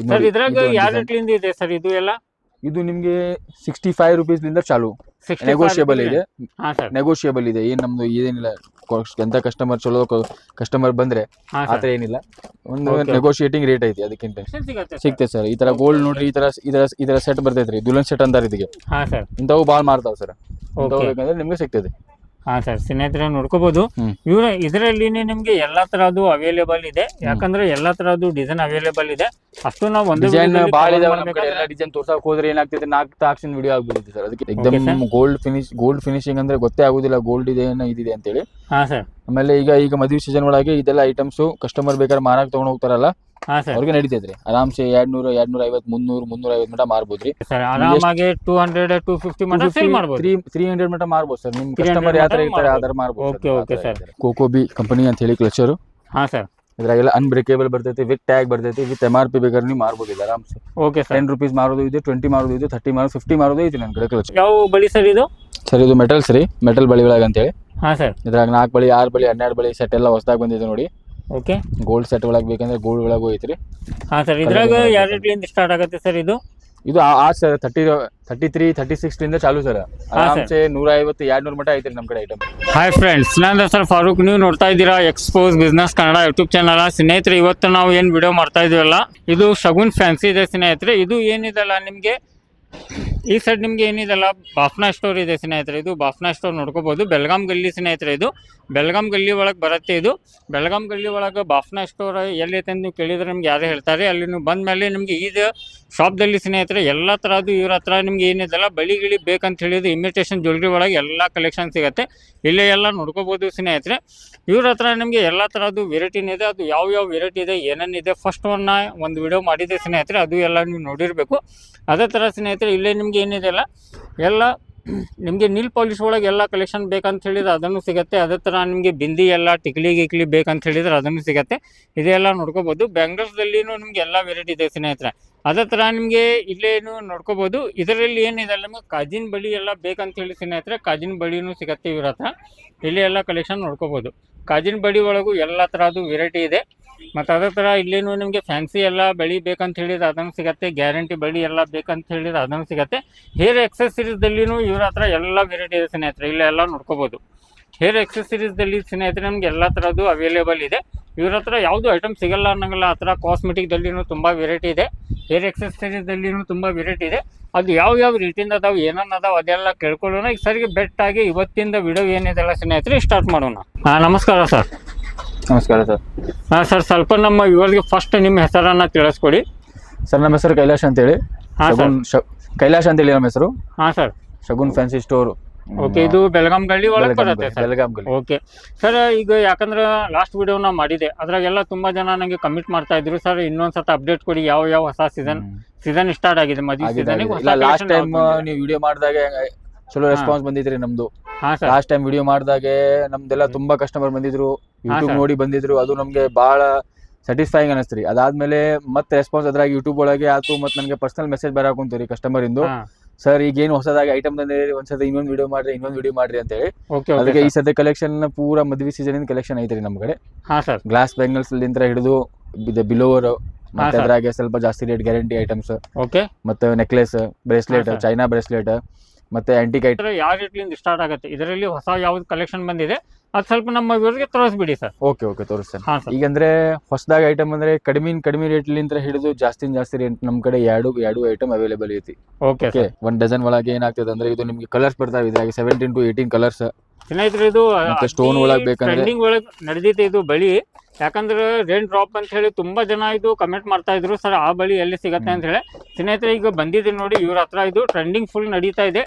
ಇದು ಸರ್ ಇದ್ರಾಗ ಇದು ಯಾವ ರೇಟ್ಲಿಂದ ಇದೆ ಸರ್ ಇದು ಎಲ್ಲ? ಇದು ನಿಮ್ಗೆ ಸಿಕ್ಸ್ಟಿ ಫೈವ್ ರುಪೀಸ್ನಿಂದ ಚಾಲು 65 ನೆಗೋಷಿಯಬಲ್ ಇದೆ. ನೆಗೋಷಿಯಬಲ್ ಇದೆ. ಏನ್ ನಮ್ದು ಏನಿಲ್ಲ. ಎಂತ ಕಸ್ಟಮರ್ ಚಲೋ ಕಸ್ಟಮರ್ ಬಂದ್ರೆ ಆತರ ಏನಿಲ್ಲ. ಒಂದು. ನೆಗೋಷಿಯೇಟಿಂಗ್ ರೇಟ್ ಐತಿ ಅದಕ್ಕಿಂತ. ಎಷ್ಟು ಸಿಗತ್ತೆ ಸರ್? ಸಿಗ್ತದೆ ಸರ್ ಈ ತರ ಗೋಲ್ಡ್ ನೋಡ್ರಿ ಈ ತರ ಇದರ ಇದರ ಸೆಟ್ ಬರ್ತೈತ್ರಿ ದುಲನ್ ಸೆಟ್ ಅಂತಾರ ಇದಕ್ಕೆ. ಇಂಥವು ಭಾಳ ಮಾರ್ತಾವ ಸರ್ ಇಂಥವು ಬೇಕಂದ್ರೆ ನಿಮ್ಗೆ ಸಿಗ್ತದೆ. ಹಾ ಸರ್ ಸ್ನೇಹಿತರೆ ನೋಡ್ಕೋಬಹುದು. ಇವ್ರ ಇದರಲ್ಲಿನೇ ನಿಮ್ಗೆ ಎಲ್ಲಾ ತರದ್ದು ಅವೈಲೇಬಲ್ ಇದೆ. ಯಾಕಂದ್ರೆ ಎಲ್ಲಾ ತರದ್ದು ಡಿಸೈನ್ ಅವೈಲೇಬಲ್ ಇದೆ. ಅಷ್ಟು ನಾವು ಒಂದು ಡಿಸೈನ್ ಎಲ್ಲ ಡಿಸೈನ್ ತೋರ್ಸಕ್ ಹೋದ್ರೆ ಏನಾಗ್ತದೆ ನಾಲ್ಕು ತಾಕ್ಷನ್ ವಿಡಿಯೋ ಆಗ್ಬಿಡುತ್ತೆ ಸರ್. ಅದಕ್ಕೆ ಎಕ್ದಮ್ ಗೋಲ್ಡ್ ಫಿನಿಶ್ ಗೋಲ್ಡ್ ಫಿನಿಶಿಂಗ್ ಅಂದ್ರೆ ಗೊತ್ತೇ ಆಗುದಿಲ್ಲ ಗೋಲ್ಡ್ ಇದೆ ಇದಿದೆ ಅಂತೇಳಿ. ಹಾ ಸರ್ ಆಮೇಲೆ ಈಗ ಈಗ ಮದುವೆ ಸೀಸನ್ ಒಳಗೆ ಇದೆಲ್ಲ ಐಟಮ್ಸ್ ಕಸ್ಟಮರ್ ಬೇಕಾದ್ರೆ ಮಾರಾಕ್ ತಗೊಂಡ್ ಹೋಗ್ತಾರಲ್ಲ. ಅವ್ರಿಗೆ ನಡೀತೈತ್ರಿ. ಆರಾಮ್ಸೆ ಎರಡ್ ನೂರ ಎರಡ್ ನೂರ ಐವತ್ ಮುನ್ನೂರ್ ಮುನ್ನೂರ ಐವತ್ ಮಟ ಮಾರ್ಬೋದ್ರಿ. ಸರ್ ಆರಾಮಾಗಿ ಟೂ ಹಂಡ್ರೆಡ್ ಟೂ ಫಿಫ್ಟಿ ಮಟ ಸೇಲ್ ಮಾಡ್ಬೋದು. ತ್ರೀ ತ್ರೀ ಹಂಡ್ರೆಡ್ ಮಟ ಮಾರ್ಬೋದು ಸರ್. ನಿಮ್ 300 ಕಸ್ಟಮರ್ ಯಾವ ತರ ಇರ್ತಾರೆ ಆ ಮಾರ್ಬೋದು. ತರ ಮಾರ್ಬೋದು sir. Coco B sir. Coco B company ಅಂತ ಹೇಳಿ ಕ್ಲಚರ್ ಹಾ ಸರ್. ಇದ್ರಾಗೆಲ್ಲ ಅನ್ಬ್ರೇಕೇಬಲ್ ಬರ್ತೈತಿ ವಿತ್ ಟ್ಯಾಗ್ ಬರ್ತೈತಿ ವಿತ್ ಎಂ ಆರ್ ಪಿ ಬೇಕಾದ್ರೆ ನೀವು ಮಾರ್ಬೋದು ಇದು ಆರಾಮ್ಸೆ. Okay sir. ಟೆನ್ ರುಪೀಸ್ ಮಾರೋದು ಇದೆ ಟ್ವೆಂಟಿ ಮಾರೋದು ಇದೆ ಥರ್ಟಿ ಮಾರೋದು ಫಿಫ್ಟಿ ಮಾರೋದು ಐತಿ ನನ್ನ ಕಡೆ ಕ್ಲಚ್ ಯಾವ ಬಳಿ ಸರ್ ಇದು? ಸರ್ ಇದು ಮೆಟಲ್ಸ್ ರೀ ಮೆಟಲ್ ಬಳಿ ಒಳಗೆ ಅಂತೇಳಿ. ಹಾ ಸರ್. ಇದ್ರಾಗ ನಾಲ್ಕು ಬಳಿ ಆರು ಬಳಿ ಹನ್ನೆರಡು ಬಳಿ ಸೆಟ್ ಎಲ್ಲ ಹೊಸದಾಗಿ ಬಂದಿದೆ ನೋಡಿ. ಓಕೆ ಗೋಲ್ಡ್ ಸೆಟ್ ಒಳಗೆ ಬೇಕಂದ್ರೆ ಗೋಲ್ಡ್ ಒಳಗೂ ಐತ್ರಿ. ಹಾಂ ಸರ್ ಇದ್ರಾಗ ಯಾವ ರೇಟ್ಲಿಂದ ಸ್ಟಾರ್ಟ್ ಆಗುತ್ತೆ ಸರ್ ಇದು? ಇದು ಆ sir thirty thirty three thirty ಸಿಕ್ಸ್ಟಿಂದ ಚಾಲು ಸರ್ ಆರಾಮ್ಸೆ ನೂರ ಐವತ್ತು ಎರಡು ನೂರು ಮಟ್ಟ ಐತ್ರಿ ನಮ್ಮ ಕಡೆ ಐಟಮ್ ಹಾಯ್ ಫ್ರೆಂಡ್ಸ್ ನಾನು ಸರ್ ಫಾರೂಕ್ ನೀವು ನೋಡ್ತಾ ಇದ್ದೀರಾ expose business Kannada YouTube channel ಸ್ನೇಹಿತರೆ ಇವತ್ತು ನಾವು ಏನು ವಿಡಿಯೋ ಮಾಡ್ತಾ ಇದೀವಲ್ಲ ಇದು ಶಗುನ್ ಫ್ಯಾನ್ಸಿ ಇದೆ ಸ್ನೇಹಿತರೆ. ಇದು ಏನಿದೆಲ್ಲ ನಿಮಗೆ? ಈ ಸೈಡ್ ನಿಮ್ಗೆ ಏನಿದೆಲ್ಲ ಬಾಫ್ನಾ ಸ್ಟೋರ್ ಇದೆ ಸ್ನೇಹಿತರೆ. ಇದು ಬಾಫ್ನಾ ಸ್ಟೋರ್ ನೋಡ್ಕೋಬೋದು. ಬೆಳಗಾಂ ಗಲ್ಲಿ ಸ್ನೇಹಿತರೆ ಇದು. ಬೆಳಗಾಂ ಗಲ್ಲಿ ಒಳಗೆ ಬರುತ್ತೆ ಇದು. ಬೆಳಗಾಂ ಗಲ್ಲಿ ಒಳಗೆ ಬಾಫ್ನಾ ಸ್ಟೋರ್ ಎಲ್ಲೈತೆ ಅಂತ ನೀವು ಕೇಳಿದ್ರೆ ನಿಮ್ಗೆ ಯಾರು ಹೇಳ್ತಾರೆ. ಅಲ್ಲಿ ನೀವು ಬಂದ ಮೇಲೆ ನಿಮಗೆ ಇದು ಶಾಪ್ದಲ್ಲಿ ಸ್ನೇಹಿತರೆ ಎಲ್ಲ ಥರದ್ದು ಇವ್ರ ಹತ್ರ ನಿಮ್ಗೆ ಏನಿದೆಲ್ಲ ಬಳಿ ಗಿಳಿ ಬೇಕಂತ ಹೇಳಿದ್ರು ಇಮಿಟೇಷನ್ ಜ್ಯುವೆಲ್ರಿ ಒಳಗೆ ಎಲ್ಲ ಕಲೆಕ್ಷನ್ ಸಿಗುತ್ತೆ. ಇಲ್ಲೇ ಎಲ್ಲ ನೋಡ್ಕೋಬೋದು ಸ್ನೇಹಿತರೆ. ಇವ್ರ ಹತ್ರ ನಿಮಗೆ ಎಲ್ಲ ಥರದ್ದು ವೆರೈಟಿನ ಇದೆ. ಅದು ಯಾವ ಯಾವ ವೆರೈಟಿ ಇದೆ ಏನೇನಿದೆ ಫಸ್ಟ್ ಒನ್ನ ಒಂದು ವಿಡಿಯೋ ಮಾಡಿದೆ ಸ್ನೇಹಿತರೆ. ಅದು ಎಲ್ಲ ನೀವು ನೋಡಿರಬೇಕು. ಅದೇ ಥರ ಸ್ನೇಹಿತರೆ ಇಲ್ಲೇ ನಿಮ್ಗೆ ಏನಿದೆಲ್ಲ ಎಲ್ಲ ನಿಮಗೆ ನೀಲ್ ಪಾಲಿಶ್ ಒಳಗೆ ಎಲ್ಲ ಕಲೆಕ್ಷನ್ ಬೇಕಂತ ಹೇಳಿದ್ರೆ ಅದನ್ನು ಸಿಗುತ್ತೆ. ಅದೇ ಥರ ನಿಮಗೆ ಬಿಂದಿ ಎಲ್ಲ, ಟಿಕ್ಲಿ ಗಿಕ್ಲಿ ಬೇಕಂತ ಹೇಳಿದ್ರೆ ಅದನ್ನು ಸಿಗುತ್ತೆ. ಇದೆಲ್ಲ ನೋಡ್ಕೋಬೋದು. ಬ್ಯಾಂಗಲ್ಸ್ದಲ್ಲಿನೂ ನಿಮಗೆ ಎಲ್ಲ ವೆರೈಟಿ ಇದೆ ಸ್ನೇಹಿತರೆ. ಅದೇ ಥರ ನಿಮಗೆ ಇಲ್ಲೇನು ನೋಡ್ಕೋಬೋದು. ಇದರಲ್ಲಿ ಏನಿದೆ ನಿಮಗೆ ಕಾಜಿನ ಬಳಿ ಎಲ್ಲ ಬೇಕಂತ ಹೇಳಿ ಸ್ನೇಹಿತರೆ, ಕಾಜಿನ ಬಳಿನೂ ಸಿಗುತ್ತೆ ಇವ್ರ ಹತ್ರ. ಇಲ್ಲಿ ಎಲ್ಲ ಕಲೆಕ್ಷನ್ ನೋಡ್ಕೋಬೋದು. ಕಾಜಿನ ಬಳಿ ಒಳಗೂ ಎಲ್ಲ ಥರದ್ದು ವೆರೈಟಿ ಇದೆ. ಮತ್ತು ಅದೇ ಥರ ಇಲ್ಲಿನೂ ನಿಮಗೆ ಫ್ಯಾನ್ಸಿ ಎಲ್ಲ ಬಳಿ ಬೇಕಂತ ಹೇಳಿದ್ರೆ ಅದನ್ನು ಸಿಗತ್ತೆ ಗ್ಯಾರಂಟಿ ಬಳಿ ಎಲ್ಲ ಬೇಕಂತ ಹೇಳಿದ್ರೆ ಅದನ್ನು ಸಿಗತ್ತೆ. ಹೇರ್ ಎಕ್ಸೆಸರೀಸ್ದಲ್ಲಿನೂ ಇವ್ರ ಹತ್ರ ಎಲ್ಲ ವೆರೈಟಿ ಇದೆ ಸ್ನೇಹಿತರೆ ಇಲ್ಲೆಲ್ಲ ನೋಡ್ಕೋಬೋದು. ಹೇರ್ ಎಕ್ಸೆಸರೀಸ್ದಲ್ಲಿ ಸ್ನೇಹಿತರೆ ನಮ್ಗೆ ಎಲ್ಲ ಥರದ್ದು ಅವೈಲೇಬಲ್ ಇದೆ. ಇವ್ರ ಹತ್ರ ಯಾವುದು ಐಟಮ್ ಸಿಗಲ್ಲ ಅನ್ನಂಗಿಲ್ಲ, ಆ ಥರ ಕಾಸ್ಮೆಟಿಕ್ದಲ್ಲಿನೂ ತುಂಬ ವೆರೈಟಿ ಇದೆ. ಹೇರ್ ಎಕ್ಸೆಸರೀಸ್ದಲ್ಲಿನೂ ತುಂಬ ವೆರೈಟಿ ಇದೆ. ಅದು ಯಾವ ಯಾವ ರೀತಿಯಿಂದ ಅದಾವೆ ಏನನ್ನ ಅದಾವೆ ಅದೆಲ್ಲ ಕೇಳ್ಕೊಳ್ಳೋಣ. ಈಗ ಸರಿಗೆ ಬೆಟ್ಟಾಗಿ ಇವತ್ತಿಂದ ವಿಡಿಯೋ ಏನಿದೆಲ್ಲ ಸ್ನೇಹಿತರೆ ಸ್ಟಾರ್ಟ್ ಮಾಡೋಣ. ನಮಸ್ಕಾರ ಸರ್. ನಮಸ್ಕಾರ ಸರ್. ಹಾಂ ಸರ್ ಸ್ವಲ್ಪ ನಮ್ಮ ಇವ್ರಿಗೆ ಫಸ್ಟ್ ನಿಮ್ಮ ಹೆಸರನ್ನು ತಿಳಿಸ್ಕೊಡಿ. ಸರ್ ನಮ್ಮ ಹೆಸರು ಕೈಲಾಶ್ ಅಂತೇಳಿ. ಹಾಂ ಸರ್. ಶಗುನ್ ಶ- ಕೈಲಾಶ್ ಅಂತೇಳಿ ನಮ್ಮ ಹೆಸರು. ಹಾಂ sir. Shagun fancy store okay ಇದು ಬೆಳಗಾಂ ಗಳ್ಳಿ ಒಳಗೆ ಬರುತ್ತೆ ಸರ್? ಬೆಳಗಾಂ ಗಲ್ಲಿ. ಓಕೆ. ಸರ್ ಈಗ ಯಾಕಂದ್ರೆ ಲಾಸ್ಟ್ ವಿಡಿಯೋ ನಾ ಮಾಡಿದೆ. ಅದ್ರಾಗೆಲ್ಲ ತುಂಬಾ ಜನ ನನಗೆ ಕಮಿಟ್ ಮಾಡ್ತಾ ಇದ್ರು. ಸರ್ ಇನ್ನೊಂದ್ಸತ ಅಪ್ಡೇಟ್ ಕೊಡಿ ಯಾವ ಯಾವ ಹೊಸ ಸೀಸನ್ ಸೀಸನ್ ಸ್ಟಾರ್ಟ್ ಆಗಿದೆ ಮದುವೆ ಸೀಸನ್ ಲಾಸ್ಟ್ ಟೈಮ್ ನೀವು ವಿಡಿಯೋ ಮಾಡಿದಾಗ ಚಲೋ. ರೆಸ್ಪಾನ್ಸ್ ಬಂದಿದ್ರಿ ನಮ್ದು. ಹಾ ಸರ್. ಲಾಸ್ಟ್ ಟೈಮ್ ವಿಡಿಯೋ ಮಾಡಿದಾಗೆ ನಮ್ದೆಲ್ಲ ತುಂಬಾ ಕಸ್ಟಮರ್ ಬಂದಿದ್ರು. ಯೂಟ್ಯೂಬ್ ನೋಡಿ ಬಂದಿದ್ರು. ಅದು ನಮ್ಗೆ ಬಹಳ ಸ್ಯಾಟಿಸ್ಫೈಯಿಂಗ್ ಅನಿಸ್ತ್ರಿ. ಅದಾದ್ಮೇಲೆ ಮತ್ತೆ ರೆಸ್ಪಾನ್ಸ್ ಅದ್ರಾಗ ಯೂಟ್ಯೂಬ್ ಒಳಗೆ ಆತು ಮತ್ತೆ ನನಗೆ ಪರ್ಸನಲ್ ಮೆಸೇಜ್ ಬರಾಕುಂತೀರಿ ಕಸ್ಟಮರ್ ಇಂದು. ಸರ್ ಈಗ ಏನು ಹೊಸದಾಗಿ ಐಟಮ್ ತಂದಿರಿ? ಒಂದ್ಸತಿ ಇನ್ನೊಂದು ವಿಡಿಯೋ ಮಾಡ್ರಿ ಇನ್ನೊಂದು ವಿಡಿಯೋ ಮಾಡ್ರಿ ಅಂತ ಹೇಳಿ ಓಕೆ ಅದಕ್ಕೆ ಈ ಸದ್ಯ ಕಲೆಕ್ಷನ್ ಪೂರಾ ಮದ್ವೆ ಸೀಸನ್ ಇಂದ ಕಲೆಕ್ಷನ್ ಐತ್ರಿ ನಮ್ ಕಡೆ. ಹಾ ಸರ್. ಗ್ಲಾಸ್ ಬ್ಯಾಂಗಲ್ಸ್ ಲಿಂತ್ರ ಹಿಡಿದು ಬಿಲೋವರ್ ಮತ್ತೆ. ಅದ್ರಾಗೆ ಸ್ವಲ್ಪ ಜಾಸ್ತಿ ರೇಟ್ ಗ್ಯಾರಂಟಿ ಐಟಮ್ಸ್ ಓಕೆ ಮತ್ತೆ ನೆಕ್ಲೆಸ್ ಬ್ರೇಸ್ಲೆಟ್ ಚೈನಾ ಬ್ರೇಸ್ಲೆಟ್ ಮತ್ತೆ ಆಂಟಿಕ್ ಐಟಮ್ ಯಾವ ರೇಟ್ಲಿಂದ ಸ್ಟಾರ್ಟ್ ಆಗುತ್ತೆ. ಇದರಲ್ಲಿ ಹೊಸ ಯಾವ್ದು ಕಲೆಕ್ಷನ್ ಬಂದಿದೆ ಅದು ಸ್ವಲ್ಪ ನಮ್ಮ ಇವರಿಗೆ ತೋರಿಸ್ಬಿಡಿ ಸರ್. ಓಕೆ ಓಕೆ ತೋರಿಸ್ತೇನೆ. ಹಾ ಸರ್. ಈಗ ಅಂದ್ರೆ ಹೊಸದಾಗಿ ಐಟಮ್ ಅಂದ್ರೆ ಕಡಿಮೆ ಕಡಿಮೆ ರೇಟ್ಲಿಂದ ಹಿಡಿದು ಜಾಸ್ತಿ ಜಾಸ್ತಿ ರೇಟ್ ನಮ್ ಕಡೆ ಎರಡು ಎರಡು ಐಟಮ್ ಅವೈಲೇಬಲ್ ಐತಿ. ಓಕೆ ಒಂದ್ ಡಜನ್ ಒಳಗೆ ಏನಾಗ್ತದೆ ಅಂದ್ರೆ ಇದು ನಿಮ್ಗೆ ಕಲರ್ಸ್ ಬರ್ತಾವೆ ಇದ್ರಾಗೆ ಸೆವೆಂಟೀನ್ ಟು ಏಯ್ಟೀನ್ ಕಲರ್ಸ್ ಸ್ನೇಹಿತರೆ ಇದು ಸ್ಟೋನ್ ಒಳಗ್ ಬೇಕಂದ್ರೆ- ಟ್ರೆಂಡಿಂಗ್ ಒಳಗೆ ನಡೆದಿತ್ತು ಇದು ಬಳಿ. ಯಾಕಂದ್ರೆ ರೇನ್ ಡ್ರಾಪ್ ಅಂತ ಹೇಳಿ ತುಂಬಾ ಜನ ಇದು ಕಮೆಂಟ್ ಮಾಡ್ತಾ ಇದ್ರು. ಸರ್ ಆ ಬಳಿ ಎಲ್ಲಿ ಸಿಗತ್ತೆ ಅಂತ ಹೇಳಿ. ಸ್ನೇಹಿತರೆ ಈಗ ಬಂದಿದೆ ನೋಡಿ ಇವ್ರ ಹತ್ರ ಇದು ಟ್ರೆಂಡಿಂಗ್ ಫುಲ್ ನಡೀತಾ ಇದೆ.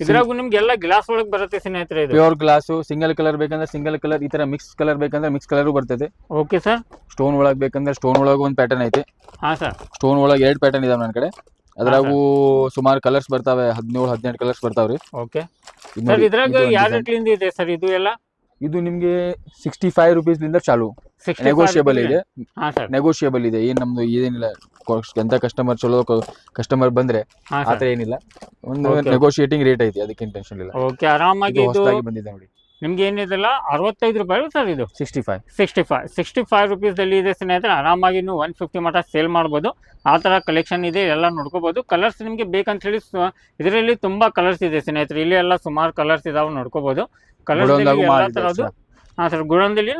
ಇದ್ರಾಗೂ ನಿಮ್ಗೆ ಎಲ್ಲ ಗ್ಲಾಸ್ ಒಳಗೆ ಬರುತ್ತೆ ಸ್ನೇಹಿತರೆ ಇದು. ಪ್ಯೂರ್ ಗ್ಲಾಸ್ ಸಿಂಗಲ್ ಕಲರ್ ಬೇಕಂದ್ರೆ ಸಿಂಗಲ್ ಕಲರ್ ಈ ತರ ಮಿಕ್ಸ್ ಕಲರ್ ಬೇಕಂದ್ರೆ ಮಿಕ್ಸ್ ಕಲರ್ ಬರ್ತದೆ ಓಕೆ ಸರ್ ಸ್ಟೋನ್ ಒಳಗ್ ಬೇಕಂದ್ರೆ ಸ್ಟೋನ್ ಒಳಗೆ ಒಂದು ಪ್ಯಾಟರ್ನ್ ಐತೆ. ಹಾ ಸರ್ ಸ್ಟೋನ್ ಒಳಗೆ ಎರಡು ಪ್ಯಾಟರ್ನ್ ಇದಾವೆ ನನ್ನ ಕಡೆ. ಅದ್ರಾಗೂ ಸುಮಾರು ಕಲರ್ಸ್ ಬರ್ತಾವೆ ಹದಿನೇಳು ಹದಿನೆಂಟು ಕಲರ್ಸ್ ಬರ್ತಾವ್ರಿ. ಓಕೆ. ಸರ್ ಇದ್ರಾಗ ಇದು ಯಾವ ರೇಟ್ಲಿಂದ ಇದೆ ಸರ್ ಇದು ಎಲ್ಲ? ಇದು ನಿಮ್ಗೆ ಸಿಕ್ಸ್ಟಿ ಫೈವ್ ರುಪೀಸ್ ಲಿಂದ ಚಾಲು. 65 ನೆಗೋಷಿಯಬಲ್ ಇದೆ. ನೆಗೋಷಿಯಬಲ್ ಇದೆ. ಏನ್ ನಮ್ದು ಏನಿಲ್ಲ. ಎಂತ ಕಸ್ಟಮರ್ ಚಲೋ ಕಸ್ಟಮರ್ ಬಂದ್ರೆ ಆತರ ಏನಿಲ್ಲ. ಒಂದು. ನೆಗೋಷಿಯೇಟಿಂಗ್ ರೇಟ್ ಐತಿ ಅದಕ್ಕೆ ಟೆನ್ಷನ್ ಇಲ್ಲ. ಓಕೆ ಆರಾಮಾಗಿ ಬಂದಿದೆ ನೋಡಿ. ನಿಮ್ಗೆ ಏನಿದೆಲ್ಲ ಅರವತ್ತೈದು ರೂಪಾಯಿ ಸರ್ ಇದು. Sixty five sixty five sixty five ರುಪೀಸಲ್ಲಿ ಇದೆ ಸ್ನೇಹಿತರೆ ಆರಾಮಾಗಿ ನೀವು ಒನ್ ಫಿಫ್ಟಿ ಮಟ್ಟ ಸೇಲ್ ಮಾಡ್ಬೋದು. ಆ ಥರ ಕಲೆಕ್ಷನ್ ಇದೆ ಎಲ್ಲ ನೋಡ್ಕೋಬೋದು. ಕಲರ್ಸ್ ನಿಮಗೆ ಬೇಕಂತ ಹೇಳಿ ಇದರಲ್ಲಿ ತುಂಬ ಕಲರ್ಸ್ ಇದೆ ಸ್ನೇಹಿತರೆ. ಇಲ್ಲಿ ಎಲ್ಲ ಸುಮಾರು ಕಲರ್ಸ್ ಇದಾವೆ ನೋಡ್ಕೋಬೋದು. ಕಲರ್ಸ್ ಎಲ್ಲ ಮಾಡಿದೆ ಥರದ್ದು ಹಾಂ ಸರ್ ಗುಡಂದಲ್ಲಿ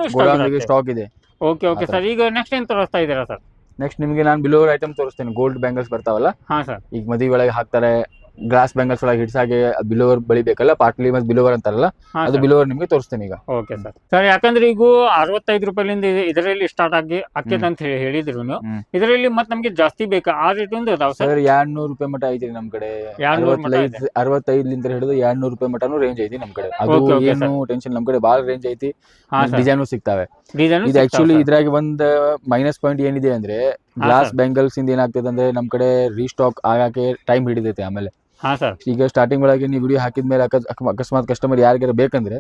ಸ್ಟಾಕ್ ಇದೆ. ಓಕೆ ಓಕೆ ಸರ್ ಈಗ ನೆಕ್ಸ್ಟ್ ಏನು ತೋರಿಸ್ತಾ ಇದ್ದೀರಾ ಸರ್? ನೆಕ್ಸ್ಟ್ ನಿಮಗೆ ನಾನು ಬಿಲೋರ್ ಐಟಮ್ ತೋರಿಸ್ತೇನೆ. ಗೋಲ್ಡ್ ಬ್ಯಾಂಗಲ್ಸ್ ಬರ್ತಾವಲ್ಲ? ಹಾಂ ಸರ್. ಈಗ ಮದುವೆ ಒಳಗೆ ಹಾಕ್ತಾರೆ ಗ್ಲಾಸ್ ಬ್ಯಾಂಗಲ್ಸ್ ಒಳಗೆ ಹಿಡ್ಸಾಗೆ ಬಿಲೋವರ್ ಬಳಿ ಬೇಕಲ್ಲ ಪಾಟ್ಲಿ ಮತ್ತು ಬಿಲೋವರ್ ಅಂತಾರಲ್ಲ ಹಾಂ ಅದು ಬಿಲೋವರ್ ನಿಮಗೆ ತೋರಿಸ್ತೇನೆ ಈಗ. ಓಕೆ ಸರ್ ಸರ್ ಯಾಕಂದ್ರೆ ಈಗ ಅರವತ್ತೈದು ರೂಪಾಯಿಂದ ಇದೆ- ಇದರಲ್ಲಿ ಸ್ಟಾರ್ಟ್ ಆಗಿ ಆಕೇತ್ ಅಂತ ಹೇಳಿ ಹೇಳಿದ್ರು ಹ್ಮ್. ಇದರಲ್ಲಿ ಮತ್ತೆ ನಮಗೆ ಜಾಸ್ತಿ ಬೇಕಾ? ಆ ರೇಟ್ ಅದಾವ ಸರ್ ಸರ್ ಎರಡ್ ನೂರು ರೂಪಾಯಿ ಮಟ್ಟ ಐತಿ ನಮ್ ಕಡೆ. ಎರಡ್ನೂರು ಅರವತ್ತೈದು ಅರವತ್ತೈದ್ಲಿಂದ ಹಿಡಿದು ಎರಡ್ನೂರು ರೂಪಾಯಿ ಮಟ್ಟನು ರೇಂಜ್ ಐತಿ ನಮ್ ಕಡೆ. ಅದು Okay, okay, ಏನು ಟೆನ್ಷನ್ ನಮ್ ಕಡೆ ಬಹಳ ರೇಂಜ್ ಐತಿ. ಹಾಂ ಸರ್ ಡಿಸೈನು ಸಿಗ್ತಾವೆ. ಡಿಸೈನ್ ಇದು ಆಕ್ಚುಲಿ ಇದ್ರಾಗ ಒಂದ್ ಮೈನಸ್ ಪಾಯಿಂಟ್ ಏನಿದೆ ಅಂದ್ರೆ ಗ್ಲಾಸ್ sir. ಬ್ಯಾಂಗಲ್ಸ್ ಇಂದ ಏನಾಗ್ತದೆ ಅಂದ್ರೆ ನಮ್ ಕಡೆ ರೀಸ್ಟಾಕ್ ಆಗಾಕೆ ಟೈಮ್ ಹಿಡಿದೈತೆ ಆಮೇಲೆ. ಹಾಂ ಸರ್. ಈಗ ಸ್ಟಾರ್ಟಿಂಗ್ ಒಳಗೆ ನೀವು ವಿಡಿಯೋ ಹಾಕಿದ ಮೇಲೆ ಅಕ- ಅಕಸ್ಮಾತ್ ಕಸ್ಟಮರ್ ಯಾರಿಗಾರ ಬೇಕಂದ್ರೆ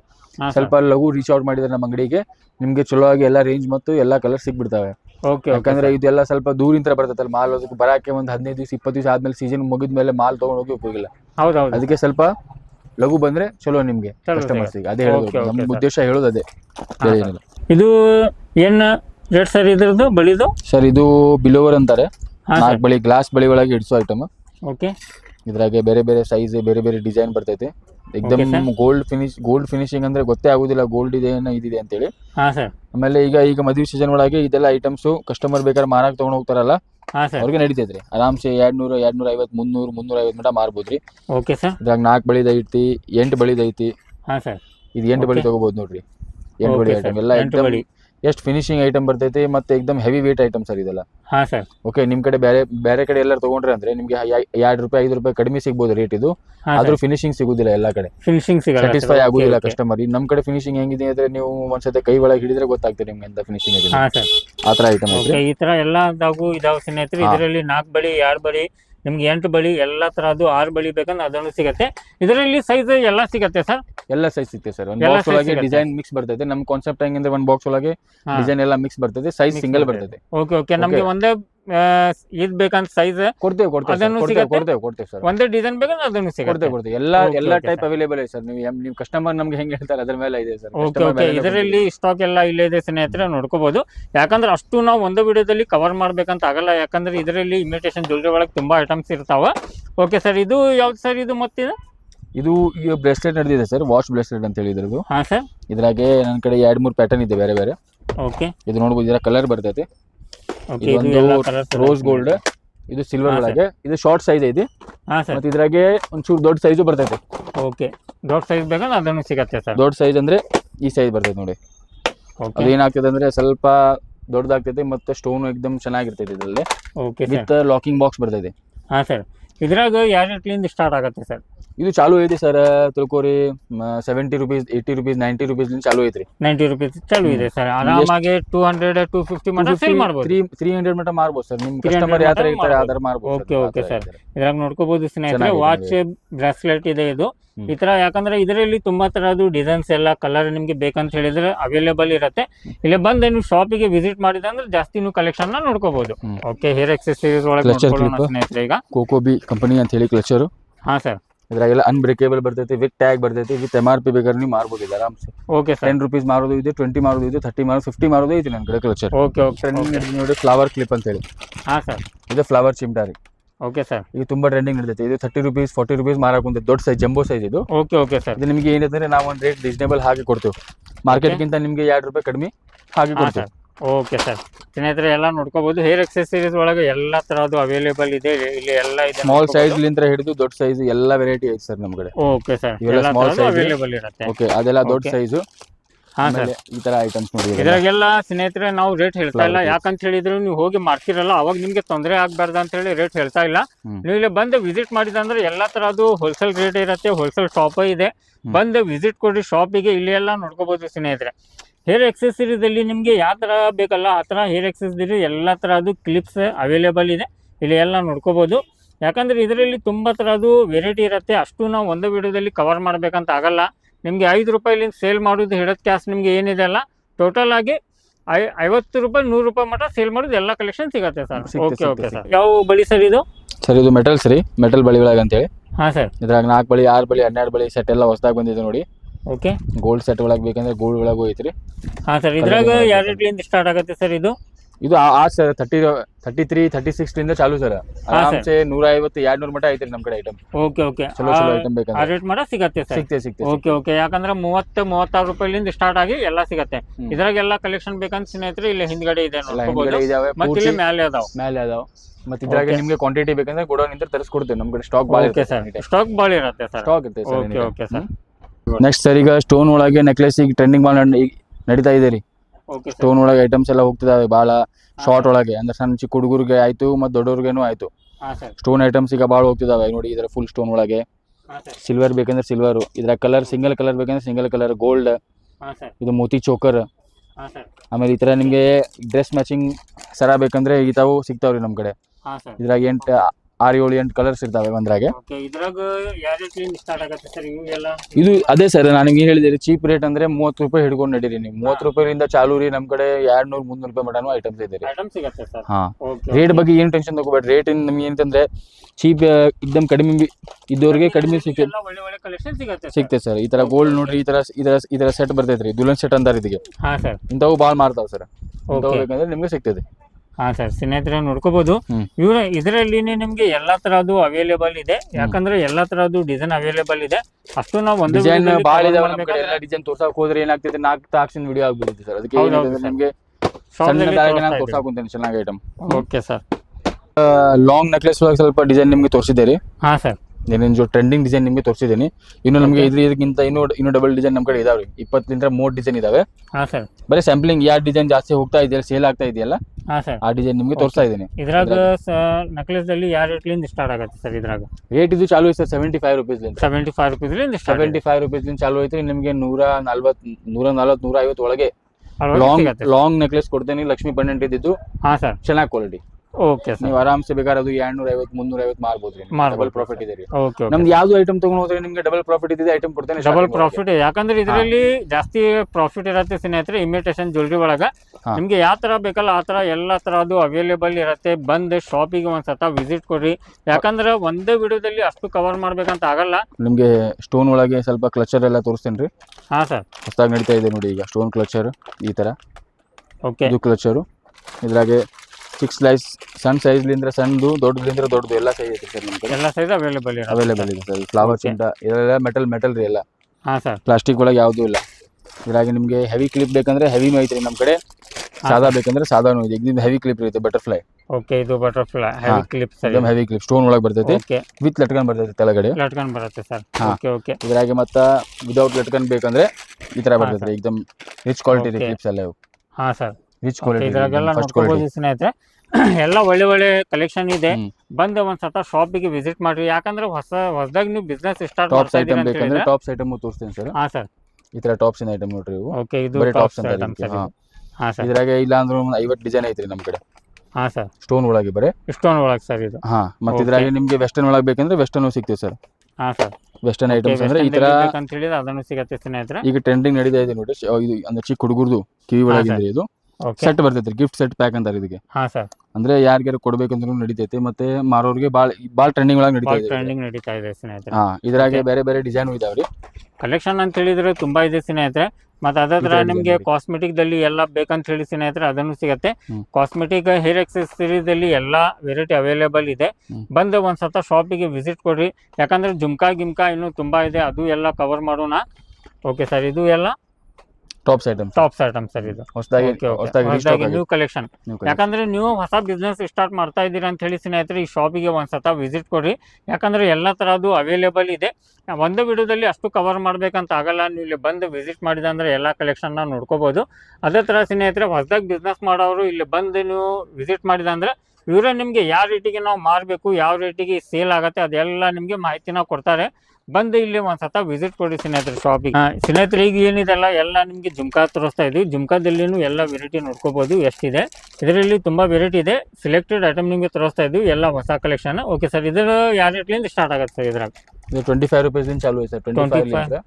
ಸ್ವಲ್ಪ ಲಘು ರೀಚ್ ಔಟ್ ಮಾಡಿದ್ರೆ ನಮ್ಮ ಅಂಗಡಿಗೆ ನಿಮ್ಗೆ ಚಲೋ ಆಗಿ ಎಲ್ಲ ರೇಂಜ್ ಮತ್ತು ಎಲ್ಲ ಕಲರ್ ಸಿಗ್ಬಿಡ್ತವೆ. ಓಕೆ ಯಾಕಂದ್ರೆ ಇದೆಲ್ಲ ಸ್ವಲ್ಪ ದೂರಿಂದ ಬರ್ತೈತಲ್ಲ ಮಾಲ್ ಅದಕ್ಕೆ ಬರಾಕೆ ಒಂದು ಹದಿನೈದು ದಿವಸ ಇಪ್ಪತ್ತು ದಿವಸ ಆದ್ಮೇಲೆ ಸೀಸನ್ ಮುಗಿದ ಮೇಲೆ ಮಾಲ್ ತಗೊಂಡ್ ಹೋಗಿ ಉಪಯೋಗಿಲ್ಲ. ಅದಕ್ಕೆ ಸ್ವಲ್ಪ ಲಘು ಬಂದ್ರೆ ಚಲೋ ನಿಮ್ಗೆ ಕಸ್ಟಮರ್ಸಿಗೆ ಕಸ್ಟಮರ್ಸ್ ಅದೇ ಹೇಳೋದು. ನಮ್ಮ ಉದ್ದೇಶ ಹೇಳೋದು ಅದೇ. ಇದು ಏನು ರೇಟ್ ಸರ್ ಇದ್ರದ್ದು ಬಳಿದು? ಸರ್ ಇದು ಬಿಲೋವರ್ ಅಂತಾರೆ. ನಾಲ್ಕು ಬಳಿ ಗ್ಲಾಸ್ ಬಳಿ ಒಳಗೆ ಇಡಿಸೋ ಐಟಮ್ ಓಕೆ ಇದ್ರಾಗೆ ಬೇರೆ ಬೇರೆ ಸೈಜ್ ಬೇರೆ ಬೇರೆ ಡಿಸೈನ್ ಬರ್ತೈತೆ. ಎಕ್ದಮ್ ಗೋಲ್ಡ್ ಫಿನಿಶ್ ಗೋಲ್ಡ್ ಫಿನಿಶಿಂಗ್ ಅಂದ್ರೆ ಗೊತ್ತೇ ಆಗುದಿಲ್ಲ ಗೋಲ್ಡ್ ಇದೆ ಏನೋ ಇದಿದೆ ಅಂತೇಳಿ. ಆಮೇಲೆ ಈಗ ಈಗ ಮದುವೆ ಸೀಸನ್ ಒಳಗೆ ಇದೆಲ್ಲ ಐಟಮ್ಸ್ ಕಸ್ಟಮರ್ ಬೇಕಾದ್ರೆ ಮಾರಾಕ್ ತಗೊಂಡ್ ಹೋಗ್ತಾರಲ್ಲ ಅವ್ರಿಗೆ ನಡೀತೈತ್ರಿ ಆರಾಮ್ಸೆ ಎರಡ್ ನೂರ ಎರಡ್ ನೂರ ಐವತ್ ಮುನ್ನೂರ್ ಮುನ್ನೂರ ಐವತ್ ಮಟ ಮಾರ್ಬೋದ್ರಿ. ಓಕೆ ಸರ್ ಇದ್ರಾಗ ನಾಲ್ಕು ಬಳಿದ ಐತಿ ಎಂಟು ಬಳಿದ ಐತಿ ಇದು ಎಂಟು ಬಳಿ. ತಗೋಬಹುದು ನೋಡ್ರಿ. ಎಂಟು ಬಳಿ ಐಟಮ್ ಎಲ್ಲ. ಎಷ್ಟು ಫಿನಿಶಿಂಗ್ ಐಟಮ್ ಬರ್ತೈತಿ ಮತ್ತೆ ಎಕ್ದಮ್ ಹೆವಿ ವೇಟ್ ಐಟಮ್ ಸರ್ ಇದೆಲ್ಲ? ಹಾ ಸರ್ ಓಕೆ ನಿಮ್ ಕಡೆ ಬೇರೆ ಬೇರೆ ಕಡೆ ಎಲ್ಲರೂ ತಗೊಂಡ್ರೆ ಅಂದ್ರೆ ನಿಮ್ಗೆ ಎರಡು ರೂಪಾಯಿ ಐದು ರೂಪಾಯಿ ಕಡಿಮೆ ಸಿಗ್ಬೋದು ರೇಟ್ ಇದು. ಆದ್ರೂ ಫಿನಿಶಿಂಗ್ ಸಿಗುದಿಲ್ಲ ಎಲ್ಲಾ ಕಡೆ. ಫಿನಿಶಿಂಗ್ ಸಿಗಲ್ಲ ಸ್ಯಾಟಿಸ್ಫೈ ಆಗುದಿಲ್ಲ ಕಸ್ಟಮರ್ ಈ ನಮ್ ಕಡೆ ಫಿನಿಶಿಂಗ್ ಹೆಂಗಿದೆ ಅಂದ್ರೆ ನೀವು ಒಂದ್ಸತಿ ಕೈ ಒಳಗೆ ಹಿಡಿದ್ರೆ ಗೊತ್ತಾಗ್ತದೆ ನಿಮ್ಗೆ ಎಂತ ಫಿನಿಶಿಂಗ್ ಇದೆ ಆ ತರ ಐಟಮ್ ಈ ತರ ಎಲ್ಲಾ ಅದಾವು ಇದಾವ ಸ್ನೇಹಿತರೆ. ಇದರಲ್ಲಿ ನಾಲ್ಕು ಬಳಿ ಎರಡು ಬಳಿ ನಿಮ್ಗೆ ಎಂಟು ಬಳಿ ಎಲ್ಲ ತರದ್ದು ಆರು ಬಳಿ ಬೇಕಂದ್ರೆ ಅದನ್ನು ಸಿಗತ್ತೆ. ಇದರಲ್ಲಿ ಸೈಜ್ ಎಲ್ಲ ಸಿಗತ್ತೆ ಸರ್? ಎಲ್ಲ ಸೈಜ್ ಸಿಗುತ್ತೆ ಸರ್. ಒಂದ್ ಬಾಕ್ಸ್ ಒಳಗೆ ಡಿಸೈನ್ ಮಿಕ್ಸ್ ಬರ್ತೈತೆ. ನಮ್ ಕಾನ್ಸೆಪ್ಟ್ ಹೆಂಗಂದ್ರೆ ಒಂದ್ ಬಾಕ್ಸ್ ಒಳಗೆ ಡಿಸೈನ್ ಎಲ್ಲ ಮಿಕ್ಸ್ ಬರ್ತದೆ ಸೈಜ್ ಸಿಂಗಲ್ ಬರ್ತದೆ. ಬರ್ತದೆ ಓಕೆ ಓಕೆ ನಮ್ಗೆ ಒಂದೇ ಇದ್ ಬೇಕಂತ ಸೈಜ್ ಕೊಡ್ತೇವೆ ಕೊಡ್ತೇವೆ ಕೊಡ್ತೇವೆ ಕೊಡ್ತೇವೆ ಸರ್. ಒಂದೇ ಡಿಸೈನ್ ಬೇಕಂದ್ರೆ ಅದನ್ನು ಸಿಗುತ್ತೆ. ಕೊಡ್ತೇವೆ ಕೊಡ್ತೇವೆ. ಎಲ್ಲ ಎಲ್ಲ ಟೈಪ್ ಅವೈಲೇಬಲ್ ಇದೆ ಸರ್. ನೀವು ನೀವು ಕಸ್ಟಮರ್ ನಮ್ಗೆ ಹೆಂಗೆ ಹೇಳ್ತಾರೆ ಅದ್ರ ಮೇಲೆ ಇದೆ ಸರ್. ಓಕೆ ಓಕೆ ಇದರಲ್ಲಿ ಸ್ಟಾಕ್ ಎಲ್ಲ ಇಲ್ಲೇ ಇದೆ ಸ್ನೇಹಿತರೆ ನೋಡ್ಕೋಬಹುದು ಯಾಕಂದ್ರೆ ಅಷ್ಟು ನಾವು ಒಂದು ವಿಡಿಯೋದಲ್ಲಿ ಕವರ್ ಮಾಡ್ಬೇಕಂತ ಆಗಲ್ಲ. ಯಾಕಂದ್ರೆ ಇದರಲ್ಲಿ ಇಮಿಟೇಷನ್ ಜ್ಯುವೆಲ್ರಿ ಒಳಗೆ ತುಂಬಾ ಐಟಮ್ಸ್ ಇರ್ತಾವ. ಓಕೆ ಸರ್ ಇದು ಯಾವ್ದು ಸರ್ ಇದು ಮತ್ತೆ ಇದು? ಈಗ ಬ್ರೇಸ್ಲೆಟ್ ನಡೆದಿದೆ ಸರ್. ವಾಚ್ ಬ್ರೇಸ್ಲೆಟ್ ಅಂತ ಹೇಳಿದ್ರು ಹಾ ಸರ್ ಇದ್ರಾಗೆ ನನ್ನ ಕಡೆ ಎರಡ್ ಮೂರ್ ಪ್ಯಾಟರ್ನ್ ಇದೆ ಬೇರೆ ಬೇರೆ. ಓಕೆ ಇದು ನೋಡ್ಬೋದು ಇದರ ಕಲರ್ ಬರ್ತೈತೆ. ರೋಸ್ ಗೋಲ್ಡ್ ಇದು ಸಿಲ್ವರ್ ಒಳಗೆ. ಇದು ಶಾರ್ಟ್ ಸೈಜ್ ಐತಿ ಹಾ ಸರ್. ಮತ್ತೆ ಇದ್ರಾಗೆ ಒಂಚೂರು ದೊಡ್ಡ ಸೈಜು ಬರ್ತೈತಿ. ಓಕೆ. ದೊಡ್ಡ ಸೈಜ್ ಬೇಕಂದ್ರೆ ಅದನ್ನು ಸಿಗತ್ತೆ ಸರ್. ದೊಡ್ಡ ಸೈಜ್ ಅಂದ್ರೆ ಈ ಸೈಜ್ ಬರ್ತೈತಿ ನೋಡಿ. ಅದು ಏನಾಗ್ತದೆ ಅಂದ್ರೆ ಸ್ವಲ್ಪ ದೊಡ್ಡದಾಗ್ತೈತಿ ಮತ್ತೆ ಸ್ಟೋನ್ ಎಕ್ದಮ್ ಚೆನ್ನಾಗಿರ್ತೈತಿ ಇದರಲ್ಲಿ. ಓಕೆ ವಿತ್ ಲಾಕಿಂಗ್ ಬಾಕ್ಸ್ ಬರ್ತೈತಿ. ಹಾ ಸರ್. ಇದ್ರಾಗ ಕ್ಲೀನ್ ಸ್ಟಾರ್ಟ್ ಆಗತ್ತೆ ಸರ್? ಇದು ಚಾಲು ಐತಿ sir ತಿಳ್ಕೊರಿ seventy rupees eighty rupees ninety rupees ಚಾಲು ಐತ್ರಿ. ನೈಂಟಿ ರುಪೀಸ್ ಚಾಲು ಇದೆ ಸರ್. ಆರಾಮಾಗಿ ಟೂ ಹಂಡ್ರೆಡ್ ಟೂ ಫಿಫ್ಟಿ ಮಟ ಸೇಲ್ ಮಾಡ್ಬೋದು. ತ್ರೀ ತ್ರೀ ಹಂಡ್ರೆಡ್ ಮಟ್ಟ ಮಾರ್ಬೋದು ಸರ್. ನಿಮ್ಮ 300 ಕಸ್ಟಮರ್ ಯಾವ ಥರ ಇರ್ತಾರೆ ಆ ಮಾಡ್ಬೋದು. ಸರ್ ಮಾರ್ಬೋದು ಸರ್. ಇದ್ರಾಗ ನೋಡ್ಕೋಬಹುದು ಸ್ನೇಹಿತರೆ ವಾಚ್ ಬ್ರಾಸ್ಲೆಟ್ ಇದೆ ಇದು. ಈ ತರ ಯಾಕಂದ್ರೆ ಇದರಲ್ಲಿ ತುಂಬಾ ತರದ್ದು ಡಿಸೈನ್ಸ್ ಎಲ್ಲ ಕಲರ್ ನಿಮ್ಗೆ ಬೇಕಂತ ಹೇಳಿದ್ರೆ ಅವೈಲೇಬಲ್ ಇರುತ್ತೆ. ಇಲ್ಲಿ ಬಂದು ನೀವು ಶಾಪಿಗೆ ವಿಸಿಟ್ ಮಾಡಿದ್ರೆ ಅಂದ್ರೆ ಜಾಸ್ತಿ ನೀವು ಕಲೆಕ್ಷನ್ನ ನೋಡ್ಕೋಬಹುದು ಓಕೆ ಹೇರ್ ಎಕ್ಸೆಸರೀಸ್ ಒಳಗೆ ಈಗ. ಕೋಕೋಬಿ ಕಂಪನಿ ಅಂತ ಹೇಳಿ ಕ್ಲಚರ್ ಹಾ ಸರ್ ಇದ್ರಾಗೆಲ್ಲ ಅನ್ಬ್ರೇಕೇಬಲ್ ಬರ್ತೈತಿ ವಿತ್ ಟ್ಯಾಗ್ ಬರ್ತೈತಿ ವಿತ್ ಎಂ ಆರ್ ಪಿ ಬೇಕಾದ್ರೆ ನೀವು ಮಾರ್ಬೋದು ಇದು ಆರಾಮ್ಸೆ ಓಕೆ ಟೆನ್ ರುಪೀಸ್ ಮಾರೋದು ಇದೆ ಟ್ವೆಂಟಿ ಮಾರೋದು ಇದೆ ಥರ್ಟಿ ಮಾರೋದು ಫಿಫ್ಟಿ ಮಾರೋದು ಐತಿ ನನ್ನ ಕಡೆ ಕ್ಲಚರ್ ಓಕೆ ಓಕೆ ನೋಡಿ ಫ್ಲವರ್ ಕ್ಲಿಪ್ ಅಂತ ಹೇಳಿ. ಹಾ ಸರ್ ಇದು ಫ್ಲವರ್ ಚಿಮ್ಟಾ ರೀ. ಓಕೆ ಸರ್ ಇದು ತುಂಬಾ ಟ್ರೆಂಡಿಂಗ್ ನಡೀತೈತೆ. ಇದು ತರ್ಟಿ ರುಪೀಸ್ ಫಾರ್ಟಿ ರುಪೀಸ್ ಮಾರಕ್ ಒಂದು ದೊಡ್ಡ ಸೈಜ್ ಜಂಬೋ ಸೈಜ್ ಇದು. ಓಕೆ ಓಕೆ ಸರ್ ಇದು ನಿಮಗೆ ಏನಿದೆ ನಾವು ಒಂದು ರೇಟ್ ರೀಸನೇಬಲ್ ಹಾಕಿ ಕೊಡ್ತೇವೆ. ಮಾರ್ಕೆಟ್ಗಿಂತ ನಿಮಗೆ ಎರಡು ರೂಪಾಯಿ ಕಡಿಮೆ ಹಾಕಿ ಕೊಡ್ತೀವಿ. ಓಕೆ ಸರ್ ಸ್ನೇಹಿತರೆ ಎಲ್ಲ ನೋಡ್ಕೋಬಹುದು ಹೇರ್ ಎಕ್ಸೆಸರೀಸ್ ಒಳಗೆ ಎಲ್ಲ ತರದ್ದು ಅವೈಲೇಬಲ್ ಇದೆ. ಇಲ್ಲಿ ಎಲ್ಲ ಇದೆ ಸ್ಮಾಲ್ ಸೈಜ್ ಲಿಂದ ಹಿಡಿದು ದೊಡ್ಡ ಸೈಜ್ ಎಲ್ಲ ವೆರೈಟಿ ಐತೆ ಸರ್ ನಮ್ಮ ಕಡೆ ಓಕೆ ಸರ್ ಎಲ್ಲ ಸ್ಮಾಲ್ ಸೈಜ್ ಅವೈಲೇಬಲ್ ಇರುತ್ತೆ. ಓಕೆ ಅದೆಲ್ಲ ದೊಡ್ಡ. ಸೈಜು ಹಾ ಸರ್. ಆಮೇಲೆ ಈ ತರ ಐಟಮ್ಸ್ ನೋಡಿ ಇವೆಲ್ಲ. ಇದ್ರಾಗೆಲ್ಲ ಸ್ನೇಹಿತರೆ ನಾವು ರೇಟ್ ಹೇಳ್ತಾ ಇಲ್ಲ. ಯಾಕಂತ ಹೇಳಿದ್ರೆ ನೀವು ಹೋಗಿ ಮಾಡ್ತಿರಲ್ಲ ಅವಾಗ ನಿಮ್ಗೆ ತೊಂದರೆ ಆಗ್ಬಾರ್ದು ಅಂತ ಹೇಳಿ ರೇಟ್ ಹೇಳ್ತಾ ಇಲ್ಲ. ಹ್ಮ್. ನೀವು ಇಲ್ಲಿ ಬಂದು ವಿಸಿಟ್ ಮಾಡಿದಂದ್ರೆ ಎಲ್ಲಾ ಅದು ಹೋಲ್ಸೇಲ್ ರೇಟ್ ಇರುತ್ತೆ ಹೋಲ್ಸೇಲ್ ಶಾಪ್ ಇದೆ. ಬಂದು ವಿಸಿಟ್ ಕೊಡಿ ಶಾಪಿಗೆ ಇಲ್ಲಿ ಎಲ್ಲ ನೋಡ್ಕೋಬಹುದು ಸ್ನೇಹಿತರೆ. ಹೇರ್ ಅಲ್ಲಿ ನಿಮ್ಗೆ ಯಾವ ತರ ಬೇಕಲ್ಲ ಆ ತರ ಹೇರ್ ಎಕ್ಸೆಸರಿ ಎಲ್ಲ ಅದು ಕ್ಲಿಪ್ಸ್ ಅವೈಲೇಬಲ್ ಇದೆ. ಇಲ್ಲಿ ಎಲ್ಲ ನೋಡ್ಕೋಬಹುದು ಯಾಕಂದ್ರೆ ಇದರಲ್ಲಿ ತುಂಬಾ ತರ ಅದು ವೆರೈಟಿ ಇರುತ್ತೆ. ಅಷ್ಟು ನಾವು ಒಂದು ವಿಡಿಯೋದಲ್ಲಿ ಕವರ್ ಮಾಡ್ಬೇಕಂತ ಆಗಲ್ಲ. ನಿಮ್ಗೆ ಐದು ರೂಪಾಯಿಲಿಂದ ಸೇಲ್ ಮಾಡೋದು ಹಿಡತ್ ಕ್ಯಾಶ್ ನಿಮಗೆ ಏನಿದೆ ಅಲ್ಲ ಟೋಟಲ್ ಆಗಿ ಐ ಐವತ್ತು ರೂಪಾಯಿ ನೂರು ರೂಪಾಯಿ ಮಟ್ಟ ಸೇಲ್ ಮಾಡೋದು ಎಲ್ಲ ಕಲೆಕ್ಷನ್ ಸಿಗತ್ತೆ ಸರ್ ಓಕೆ ಓಕೆ ಸರ್ ಯಾವ ಬಳಿ ಸರ್ ಇದು? ಸರ್ ಇದು ಮೆಟಲ್ ಸರಿ ಮೆಟಲ್ ಬಳಿ ಒಳಗೆ ಅಂತೇಳಿ. ಹಾಂ ಸರ್ ಇದ್ರಾಗ ನಾಲ್ಕು ಬಳಿ ಆರು ಬಳಿ ಹನ್ನೆರಡು ಬಳಿ ಸೆಟ್ ಎಲ್ಲ ಹೊಸದಾಗಿ ಬಂದಿದೆ ನೋಡಿ. ಓಕೆ ಗೋಲ್ಡ್ ಸೆಟ್ ಒಳಗೆ ಬೇಕಂದ್ರೆ ಗೋಲ್ಡ್ ಒಳಗೆ ಹೋಯ್ತು ರೀ ಹಾಂ ಸರ್ ಇದ್ರಾಗ ಯಾವ ರೇಟ್ಲಿಂದ ಸ್ಟಾರ್ಟ್ ಆಗುತ್ತೆ ಸರ್ ಇದು? ಇದು ಆ sir thirty thirty three thirty ಸಿಕ್ಸ್ಲಿಂದ ಚಾಲು ಸರ್. ಆರಾಮ್ಸೆ ನೂರ ಐವತ್ತು ಎರಡ್ ನೂರ ಮಟ ಐತ್ರಿ ನಮ್ ಕಡೆ ಐಟಮ್ ಓಕೆ ಓಕೆ. ಚಲೋ ಚಲೋ ಐಟಮ್ ಬೇಕಂದ್ರೆ. ರೇಟ್ ಮಾಡ ಸಿಗತ್ತೆ ಸರ್. ಸಿಗ್ತೆ ಸಿಗ್ತೆ ಓಕೆ ಓಕೆ. ಯಾಕಂದ್ರೆ ಮೂವತ್ತು ಮೂವತ್ತಾರು ರೂಪಾಯಿಲಿಂದ ಸ್ಟಾರ್ಟ್ ಆಗಿ ಎಲ್ಲ ಸಿಗತ್ತೆ. ಇದ್ರಾಗ ಇದ್ರಾಗೆಲ್ಲ ಕಲೆಕ್ಷನ್ ಬೇಕಂತ ಸ್ನೇಹಿತರೆ ಇಲ್ಲಿ ಹಿಂದ್ಗಡೆ ಇದೆ ಎಲ್ಲ ನೋಡ್ಕೋಬಹುದು ಮತ್ತೆ ಇಲ್ಲಿ ಮೇಲೆ ಅದಾವ. ಮೇಲೆ ಅದಾವ. ಮತ್ತೆ ಇದ್ರಾಗ ನಿಮ್ಗೆ ಕ್ವಾಂಟಿಟಿ ಬೇಕಂದ್ರೆ ಗೋಡೌನ್ ಇಂದ ತರಿಸ್ಕೊಡ್ತೇವೆ. ನಮ್ ಕಡೆ ಸ್ಟಾಕ್ ಭಾಳ ಓಕೆ ಸರ್. ಸ್ಟಾಕ್ ಭಾಳ ಇರುತ್ತೆ ಸರ್. ಸ್ಟಾಕ್ ಇರ್ತದೆ okay okay sir. Next sir ಈಗ ಸ್ಟೋನ್ ಒಳಗೆ ನೆಕ್ಲೆಸ್ ಈಗ ಟ್ರೆಂಡಿಂಗ್ ಮಾಡಿ ನಡೀತಾ ಇದೆ ರೀ. ಸರ್ ಸ್ಟೋನ್ ಒಳಗೆ ಐಟಮ್ಸ್ ಎಲ್ಲ ಹೋಗ್ತಿದಾವೆ ಭಾಳ ಶಾರ್ಟ್ ಒಳಗೆ ಅಂದ್ರೆ ಸಣ್ಣ ಚಿಕ್ಕ ಹುಡುಗರಿಗೆ ಆಯ್ತು ಮತ್ತು ದೊಡ್ಡವ್ರಿಗೇನು ಆಯ್ತು. ಸ್ಟೋನ್ ಐಟಮ್ಸ್ ಈಗ ಭಾಳ ಹೋಗ್ತಿದಾವೆ. ನೋಡಿ ಇದರ ಫುಲ್ ಸ್ಟೋನ್ ಒಳಗೆ. ಸಿಲ್ವರ್ ಬೇಕಂದ್ರೆ ಸಿಲ್ವರ್ ಇದ್ರ ಕಲರ್ ಸಿಂಗಲ್ ಕಲರ್ ಬೇಕಂದ್ರೆ ಸಿಂಗಲ್ ಕಲರ್ ಗೋಲ್ಡ್ ಇದು ಮೋತಿ ಚೋಕರ್. ಆಮೇಲೆ ಈ ತರ ನಿಮಗೆ ಡ್ರೆಸ್ ಮ್ಯಾಚಿಂಗ್ ಸರ ಬೇಕಂದ್ರೆ ಈ ತಾವು ಸಿಗ್ತಾವ್ರಿ ನಮ್ಮ ಕಡೆ. ಇದ್ರಾಗ ಎಂಟು ಆರು ಏಳು ಎಂಟು ಕಲರ್ಸ್ ಇರ್ತಾವೆ ಒಂದ್ರಾಗೆ. ಓಕೆ ಇದ್ರಾಗ ಯಾವ ರೇಟ್ಲಿಂದ ಸ್ಟಾರ್ಟ್ ಆಗುತ್ತೆ ಸರ್ ಇವೆಲ್ಲ ಇದು ಅದೇ ಸರ್ ನಾನು ನಿಮ್ಗೆ ಹೇಳಿದಿರಿ ಚೀಪ್ ರೇಟ್ ಅಂದ್ರೆ ಮೂವತ್ತು ರೂಪಾಯಿ ಹಿಡ್ಕೊಂಡು ನಡೀರಿ ನೀವು. ಮೂವತ್ತು ರೂಪಾಯಿಂದ ಚಾಲು ರೀ ನಮ್ಮ ಕಡೆ ಎರಡ್ ನೂರು ಮುನ್ನೂರು ರೂಪಾಯಿ ಮಟನು ಐಟಮ್ಸ್ ಇದೆ ರೀ ಐಟಮ್ ಸಿಗತ್ತೆ ಸರ್ ಹಾ. ಓಕೆ ರೇಟ್ ಬಗ್ಗೆ ಏನು ಟೆನ್ಷನ್ ತಗೋಬೇಡ ರೇಟ್ ನಿಮ್ಗೆ ಏನಂತಂದ್ರೆ ಚೀಪ್ ಇದ್ದಮ್ ಕಡಿಮೆ ಬಿ- ಇದ್ದವ್ರಿಗೆ ಕಡಿಮೆ ಸಿಗ್ತದೆ. ಎಲ್ಲ ಒಳ್ಳೆ ಒಳ್ಳೆ ಕಲೆಕ್ಷನ್ ಸಿಗತ್ತೆ ಸರ್ ಸಿಗ್ತದೆ ಸರ್ ಈ ತರ ಗೋಲ್ಡ್ ನೋಡ್ರಿ ಈ ತರ ಈ ತರ ಈ ತರ ಸೆಟ್ ಬರ್ತೈತ್ರಿ. ದುಲನ್ ಸೆಟ್ ಅಂತಾರೆ ಇದಕ್ಕೆ ಹಾ ಸರ್ ಇಂಥವು ಭಾಳ ಮಾರ್ತಾವ ಸರ್ ಇಂಥವು ಬೇಕಂದ್ರೆ ನಿಮ್ಗೆ ಸಿಗ್ತದೆ. ಹಾಂ ಸರ್ ಸ್ನೇಹಿತರೆ ನೋಡ್ಕೋಬಹುದು. ಇವ್ರ ಇದರಲ್ಲಿ ನಿಮ್ಗೆ ಎಲ್ಲಾ ತರದ್ದು ಅವೈಲೇಬಲ್ ಇದೆ. ಯಾಕಂದ್ರೆ ಎಲ್ಲಾ ತರದ್ದು ಡಿಸೈನ್ ಅವೈಲೇಬಲ್ ಇದೆ. ಅಷ್ಟು ನಾವು ಒಂದು ಡಿಸೈನ್ ಬಾಳ ಇದಾವೆ ನಮ್ಮ ಕಡೆ ಎಲ್ಲ ಡಿಸೈನ್ ತೋರ್ಸಕ್ ಹೋದ್ರೆ ಏನಾಗ್ತೈತೆ ನಾಲ್ಕು ಆಕ್ಷನ್ ವಿಡಿಯೋ ಆಗ್ಬಿಡುತ್ತೆ ಸರ್. ಅದಕ್ಕೆ. ನಿಮ್ಗೆ ತೋರ್ಸಕ್ ಕುಂತೇನೆ ಚೆನ್ನಾಗಿ item okay sir long necklace ಒಳಗೆ ಸ್ವಲ್ಪ ಡಿಸೈನ್ ನಿಮ್ಗೆ ತೋರಿಸಿದ್ದೀರಿ. ಹಾ ಸರ್ ಏನೇನು ಟ್ರೆಂಡಿಂಗ್ ಡಿಸೈನ್ ನಿಮ್ಗೆ ತೋರಿಸಿದ್ದೀನಿ. ಇನ್ನು ನಮಗೆ ಇದ್ರ ಇದಕ್ಕಿಂತ ಇನ್ನೂ ಇನ್ನೂ ಡಬಲ್ ಡಿಸೈನ್ ನಮ್ಮ ಕಡೆ ಇದಾವೆ ರೀ ಇಪ್ಪತ್ತರಿಂದ ಮೂರು ಡಿಸೈನ್ ಇದಾವೆ. ಹಾಂ ಸರ್ ಬರೀ ಸ್ಯಾಂಪ್ಲಿಂಗ್ ಯಾವ ಡಿಸೈನ್ ಜಾಸ್ತಿ ಹೋಗ್ತಾ ಇದೆಯಲ್ಲ ಸೇಲ್ ಆಗ್ತಾ ಇದೆಯಲ್ಲ ಹಾಂ ಸರ್. ಆ ಡಿಸೈನ್ ನಿಮಗೆ ತೋರಿಸ್ತಾ ಇದ್ದೀನಿ. ಇದ್ರಾಗ ನಕ್ಲೆಸ್ ಅಲ್ಲಿ ಯಾವ ರೇಟ್ಲಿಂದ ಸ್ಟಾರ್ಟ್ ಆಗುತ್ತೆ ಸರ್ ಇದ್ರಾಗ? ರೇಟ್ ಇದು ಚಾಲು ಸರ್ ಸೆವೆಂಟಿ ಫೈವ್ ರುಪೀಸ್ಲಿಂದ ಸೆವೆಂಟಿ ಫೈವ್ ರುಪೀಸ್ ಲಿಂದ ಸೆವೆಂಟಿ ಫೈವ್ ರುಪೀಸ್ಲಿಂದ ಚಾಲು ಐತ್ರಿ ನಿಮಗೆ ನೂರ ನಲ್ವತ್ ನೂರ ನಲ್ವತ್ ನೂರ ಐವತ್ತು ಒಳಗೆ ಲಾಂಗ್ ಲಾಂಗ್ ನೆಕ್ಲೆಸ್ ಕೊಡ್ತೇನೆ ಲಕ್ಷ್ಮಿ ಪಂಡೆಂಟ್ ಇದ್ದಿದ್ದು. ಹಾಂ ಸರ್. ಚೆನ್ನಾಗಿ ಕ್ವಾಲಿಟಿ ಓಕೆ ಸರ್. ನೀವು ಆರಾಮ್ಸೆ ಬೇಕಾದ್ರೆ ಅದು ಎರಡ್ ನೂರ ಐವತ್ತು ಮುನ್ನೂರ ಐವತ್ತು ಮಾರ್ಬೋದು ರೀ ಮಾರ್ಬೋದು ಡಬಲ್ ಪ್ರಾಫಿಟ್ ಇದೆ ರೀ. ಓಕೆ ನಮ್ದು ಯಾವ್ದು ಐಟಮ್ ತಗೊಂಡು ಹೋದ್ರೆ ನಿಮ್ಗೆ ಡಬಲ್ ಪ್ರಾಫಿಟ್ ಇದೆ ಐಟಮ್ ಕೊಡ್ತೇನೆ ಡಬಲ್. ಪ್ರಾಫಿಟ್ ಯಾಕಂದ್ರೆ ಇದರಲ್ಲಿ ಜಾಸ್ತಿ ಪ್ರಾಫಿಟ್ ಇರತ್ತೆ ಸ್ನೇಹಿತರೆ ಇಮಿಟೇಷನ್ ಜ್ಯುವೆಲ್ರಿ ಒಳಗ. ಹಾ. ನಿಮ್ಗೆ ಯಾವ ತರ ಬೇಕಲ್ಲ ಆ ತರ ಎಲ್ಲಾ ತರದ್ದು ಅವೈಲೇಬಲ್ ಇರತ್ತೆ. ಬಂದ್ ಶಾಪಿಗೆ ಒಂದ್ಸತ ವಿಸಿಟ್ ಕೊಡ್ರಿ. ಯಾಕಂದ್ರೆ ಒಂದೇ ವಿಡಿಯೋದಲ್ಲಿ ಅಷ್ಟು ಕವರ್ ಮಾಡ್ಬೇಕಂತ ಆಗಲ್ಲ. ನಿಮ್ಗೆ ಸ್ಟೋನ್ ಒಳಗೆ ಸ್ವಲ್ಪ ಕ್ಲಚರ್ ಎಲ್ಲ ತೋರಿಸ್ತೇನೆ ರೀ. ಹಾ ಸರ್. ಹೊಸದಾಗಿ ನಡೀತಾ ಇದೆ ನೋಡಿ ಈಗ ಸ್ಟೋನ್ ಕ್ಲಚರ್ ಈ ತರ. ಓಕೆ. ಇದು ಕ್ಲಚರು ಇದ್ರಾಗೆ ಸಿಕ್ಸ್ ಲೈಸ್ ಸಣ್ಣ ಸೈಜ್ಲಿಂದ ಸಣ್ಣದು ದೊಡ್ಡದ್ರಿಂದ ದೊಡ್ಡದು ಎಲ್ಲ ಸೈಜ್ ಐತೆ ಸರ್ ನಿಮ್ಗೆ ಎಲ್ಲ ಸೈಜ್ ಅವೈಲೇಬಲ್ ಅವೈಲೇಬಲ್ ಇದೆ ಸರ್ ಫ್ಲವರ್ ಚಿಂತ ಇದೆಲ್ಲ ಮೆಟಲ್ ಮೆಟಲ್ ರೀ ಎಲ್ಲ. ಹಾಂ ಸರ್ ಪ್ಲಾಸ್ಟಿಕ್ ಒಳಗೆ ಯಾವುದೂ ಇಲ್ಲ. ಇದರಾಗಿ ನಿಮಗೆ ಹೆವಿ ಕ್ಲಿಪ್ ಬೇಕಂದ್ರೆ ಹೆವಿನೂ ಐತ್ರಿ ನಮ್ಮ ಕಡೆ. ಸಾದಾ ಬೇಕಂದ್ರೆ ಸಾದಾನು ಇದೆ. ಇದ್ರಿಂದ ಹೆವಿ ಕ್ಲಿಪ್ ಇರುತ್ತೆ ಬಟರ್ಫ್ಲೈ ಓಕೆ ಇದು butterfly heavy clip sir heavy clip stone ಒಳಗೆ ಬರ್ತೈತಿ. ವಿತ್ ಲಟ್ಕನ್ ಬರ್ತೈತಿ ತಳಗಡೆ. ಲಟ್ಕನ್ ಬರುತ್ತೆ ಸರ್ ಓಕೆ ಓಕೆ ಇದ್ರಾಗೆ ಮತ್ತೆ ವಿದೌಟ್ ಲಟ್ಕನ್ ಬೇಕಂದ್ರೆ ಈ ತರ ಬರ್ತೈತಿ ಎಕ್ದಮ್ ರಿಚ್ ಕ್ವಾಲಿಟಿ ಕ್ಲಿಪ್ಸ್ ಎಲ್ಲ ಹಾಂ ಸರ್ ರಿಚ್ ಕ್ವಾಲಿಟಿ ಇದ್ರಾಗೆಲ್ಲ ನೋಡ್ಕೋಬಹುದು ಸ್ನೇಹಿತರೆ ಎಲ್ಲ ಒಳ್ಳೆ ಒಳ್ಳೆ ಕಲೆಕ್ಷನ್ ಇದೆ. ಬಂದು ಒಂದ್ ಸತ ಶಾಪಿಗೆ ವಿಸಿಟ್ ಮಾಡ್ರಿ. ಯಾಕಂದ್ರೆ ಹೊಸ ಹೊಸದಾಗಿ ನೀವು ಬಿಸ್ನೆಸ್ ಸ್ಟಾರ್ಟ್ ಟಾಪ್ಸ್ ಐಟಮ್ ಬೇಕಂದ್ರೆ ಟಾಪ್ಸ್ ಐಟಮ್ ತೋರಿಸ್ತೀನಿ ಸರ್. ಹಾ ಸರ್ ಈ ತರ ಟಾಪ್ಸ್ ಇನ್ ಐಟಮ್ ನೋಡ್ರಿ ಇವು. ಓಕೆ ಇದು ಬರೀ ಟಾಪ್ಸ್ ಅಂತ ಹಾ. ಸರ್ ಇದ್ರಾಗೆ ಇಲ್ಲ ಅಂದ್ರೆ ಒಂದು ಐವತ್ತು ಡಿಸೈನ್ ಐತ್ರಿ ನಮ್ಮ ಕಡೆ. ಹಾ ಸರ್ ಸ್ಟೋನ್ ಒಳಗೆ ಬರೀ. ಸ್ಟೋನ್ ಒಳಗೆ ಸರ್ ಇದು. ಹಾ ಮತ್ತೆ ಇದ್ರಾಗ ನಿಮ್ಗೆ ವೆಸ್ಟರ್ನ್ ಒಳಗೆ ಬೇಕಂದ್ರೆ ವೆಸ್ಟರ್ನ್ ಸಿಗ್ತೀವಿ ಸರ್ ಹಾ ಸರ್ ವೆಸ್ಟರ್ನ್ ಐಟಮ್ಸ್ ಅಂದ್ರೆ ಈ ತರ ಅಂತ ಹೇಳಿದ್ರೆ ಅದನ್ನು ಸಿಗತ್ತೆ ಸ್ನೇಹಿತರೆ. ಈಗ ಟ್ರೆಂಡಿಂಗ್ ನಡೀತಾ ಇದೆ ನೋಡಿ ಇದು ಅಂದ್ರೆ ಚಿಕ್ಕ ಹುಡುಗರದು ಕಿವಿ ಒಳಗಿದೆ ಒಳಗಿಂದ್ರೆ ಇದು. ಸೆಟ್ ಬರ್ತೈತೆ ಗಿಫ್ಟ್ ಸೆಟ್ ಪ್ಯಾಕ್ ಅಂತಾರೆ ಇದಕ್ಕೆ. ಹಾ ಸರ್ ಅಂದ್ರೆ ಯಾರಿಗಾರು ಕೊಡ್ಬೇಕಂದ್ರೂ ನಡೀತೈತೆ ಮತ್ತೆ ಮಾರೋರಿಗೆ ಬಾಳ ಬಾಳ ಟ್ರೆಂಡಿಂಗ್ ಒಳಗೆ ನಡೀತಾ ಇದೆ ಟ್ರೆಂಡಿಂಗ್ ನಡೀತಾ ಇದೆ ಸ್ನೇಹಿತರೆ. ಹಾ ಇದ್ರಾಗೆ ಬೇರೆ ಬೇರೆ ಡಿಸೈನ್ ಇದಾವ್ರಿ. ಕಲೆಕ್ಷನ್ ಅಂತ ಹೇಳಿದ್ರೆ ತುಂಬಾ ಇದೆ ಸ್ನೇಹಿತರೆ. ಮತ್ತೆ ಅದಾದ್ರ ನಿಮ್ಗೆ ಕಾಸ್ಮೆಟಿಕ್ ದಲ್ಲಿ ಎಲ್ಲ ಬೇಕಂತ ಹೇಳಿ ಸ್ನೇಹಿತರೆ ಅದನ್ನು ಸಿಗತ್ತೆ. ಕಾಸ್ಮೆಟಿಕ್ ಹೇರ್ ಎಕ್ಸೆಸರೀಸ್ ದಲ್ಲಿ ಎಲ್ಲ ವೆರೈಟಿ ಅವೈಲೇಬಲ್ ಇದೆ. ಬಂದು ಒಂದ್ ಸತ ಶಾಪಿಗೆ ವಿಸಿಟ್ ಕೊಡ್ರಿ. ಯಾಕಂದ್ರೆ ಜುಮ್ಕಾ ಗಿಮ್ಕಾ ಇನ್ನು ತುಂಬಾ ಇದೆ ಅದು ಎಲ್ಲ ಕವರ್ ಮಾಡೋಣ. ಓಕೆ ಸರ್ ಇದು ಎಲ್ಲ tops item tops item sir ಇದು. ಹೊಸದಾಗಿ ಹೊಸದಾಗಿ ಹೊಸದಾಗಿ ನ್ಯೂ ಕಲೆಕ್ಷನ್ ಯಾಕಂದ್ರೆ ನೀವು ಹೊಸ ಬಿಸ್ನೆಸ್ ಸ್ಟಾರ್ಟ್ ಮಾಡ್ತಾ ಇದ್ದೀರಾ ಅಂತ ಹೇಳಿ ಸ್ನೇಹಿತರೆ ಈ ಶಾಪಿಗೆ ಒಂದ್ಸತ ವಿಸಿಟ್ ಕೊಡ್ರಿ. ಯಾಕಂದ್ರೆ ಎಲ್ಲ ತರದ್ದು ಅವೈಲೇಬಲ್ ಇದೆ. ಒಂದು ವಿಡಿಯೋದಲ್ಲಿ ಅಷ್ಟು ಕವರ್ ಮಾಡ್ಬೇಕಂತ ಆಗಲ್ಲ. ನೀವು ಇಲ್ಲಿ ಬಂದು ವಿಸಿಟ್ ಮಾಡಿದ ಅಂದ್ರೆ ಎಲ್ಲ ಕಲೆಕ್ಷನ್ನ ನೋಡ್ಕೋಬಹುದು ಅದೇ ತರ ಸ್ನೇಹಿತರೆ ಹೊಸದಾಗಿ ಬಿಸ್ನೆಸ್ ಮಾಡೋರು ಇಲ್ಲಿ ಬಂದು ನೀವು ವಿಸಿಟ್ ಮಾಡಿದ ಅಂದ್ರೆ ಇವರೇ ನಿಮ್ಗೆ ಯಾವ ರೇಟಿಗೆ ನಾವು ಮಾರಬೇಕು ಯಾವ ರೇಟಿಗೆ ಸೇಲ್ ಆಗುತ್ತೆ ಅದೆಲ್ಲ ನಿಮಗೆ ಮಾಹಿತಿನ ಕೊಡ್ತಾರೆ. ಬಂದು ಇಲ್ಲಿ ಒಂದ್ಸತ ವಿಸಿಟ್ ಕೊಡಿ ಸ್ನೇಹಿತರೆ ಶಾಪಿಗೆ ಸ್ನೇಹಿತರೆ ಈಗ ಏನಿದೆಲ್ಲ ಎಲ್ಲ ನಿಮಗೆ ಜುಮ್ಕಾ ತೋರಿಸ್ತಾ ಇದ್ವಿ. ಜುಮ್ಕಾದಲ್ಲಿನೂ ಎಲ್ಲ ವೆರೈಟಿ ನೋಡ್ಕೋಬಹುದು ಎಷ್ಟಿದೆ. ಇದರಲ್ಲಿ ತುಂಬಾ ವೆರೈಟಿ ಇದೆ. ಸಿಲೆಕ್ಟೆಡ್ ಐಟಮ್ ನಿಮಗೆ ತೋರಿಸ್ತಾ ಇದ್ವಿ. ಎಲ್ಲ ಹೊಸ ಕಲೆಕ್ಷನ್ ಓಕೆ ಸರ್ ಇದರ ಯಾವ ರೇಟ್ಲಿಂದ ಸ್ಟಾರ್ಟ್ ಆಗುತ್ತೆ ಸರ್ ಇದ್ರಾಗ ಇದು ಟ್ವೆಂಟಿ ಫೈವ್ ರುಪೀಸ್ ಚಾಲು ಇದೆ ಸರ್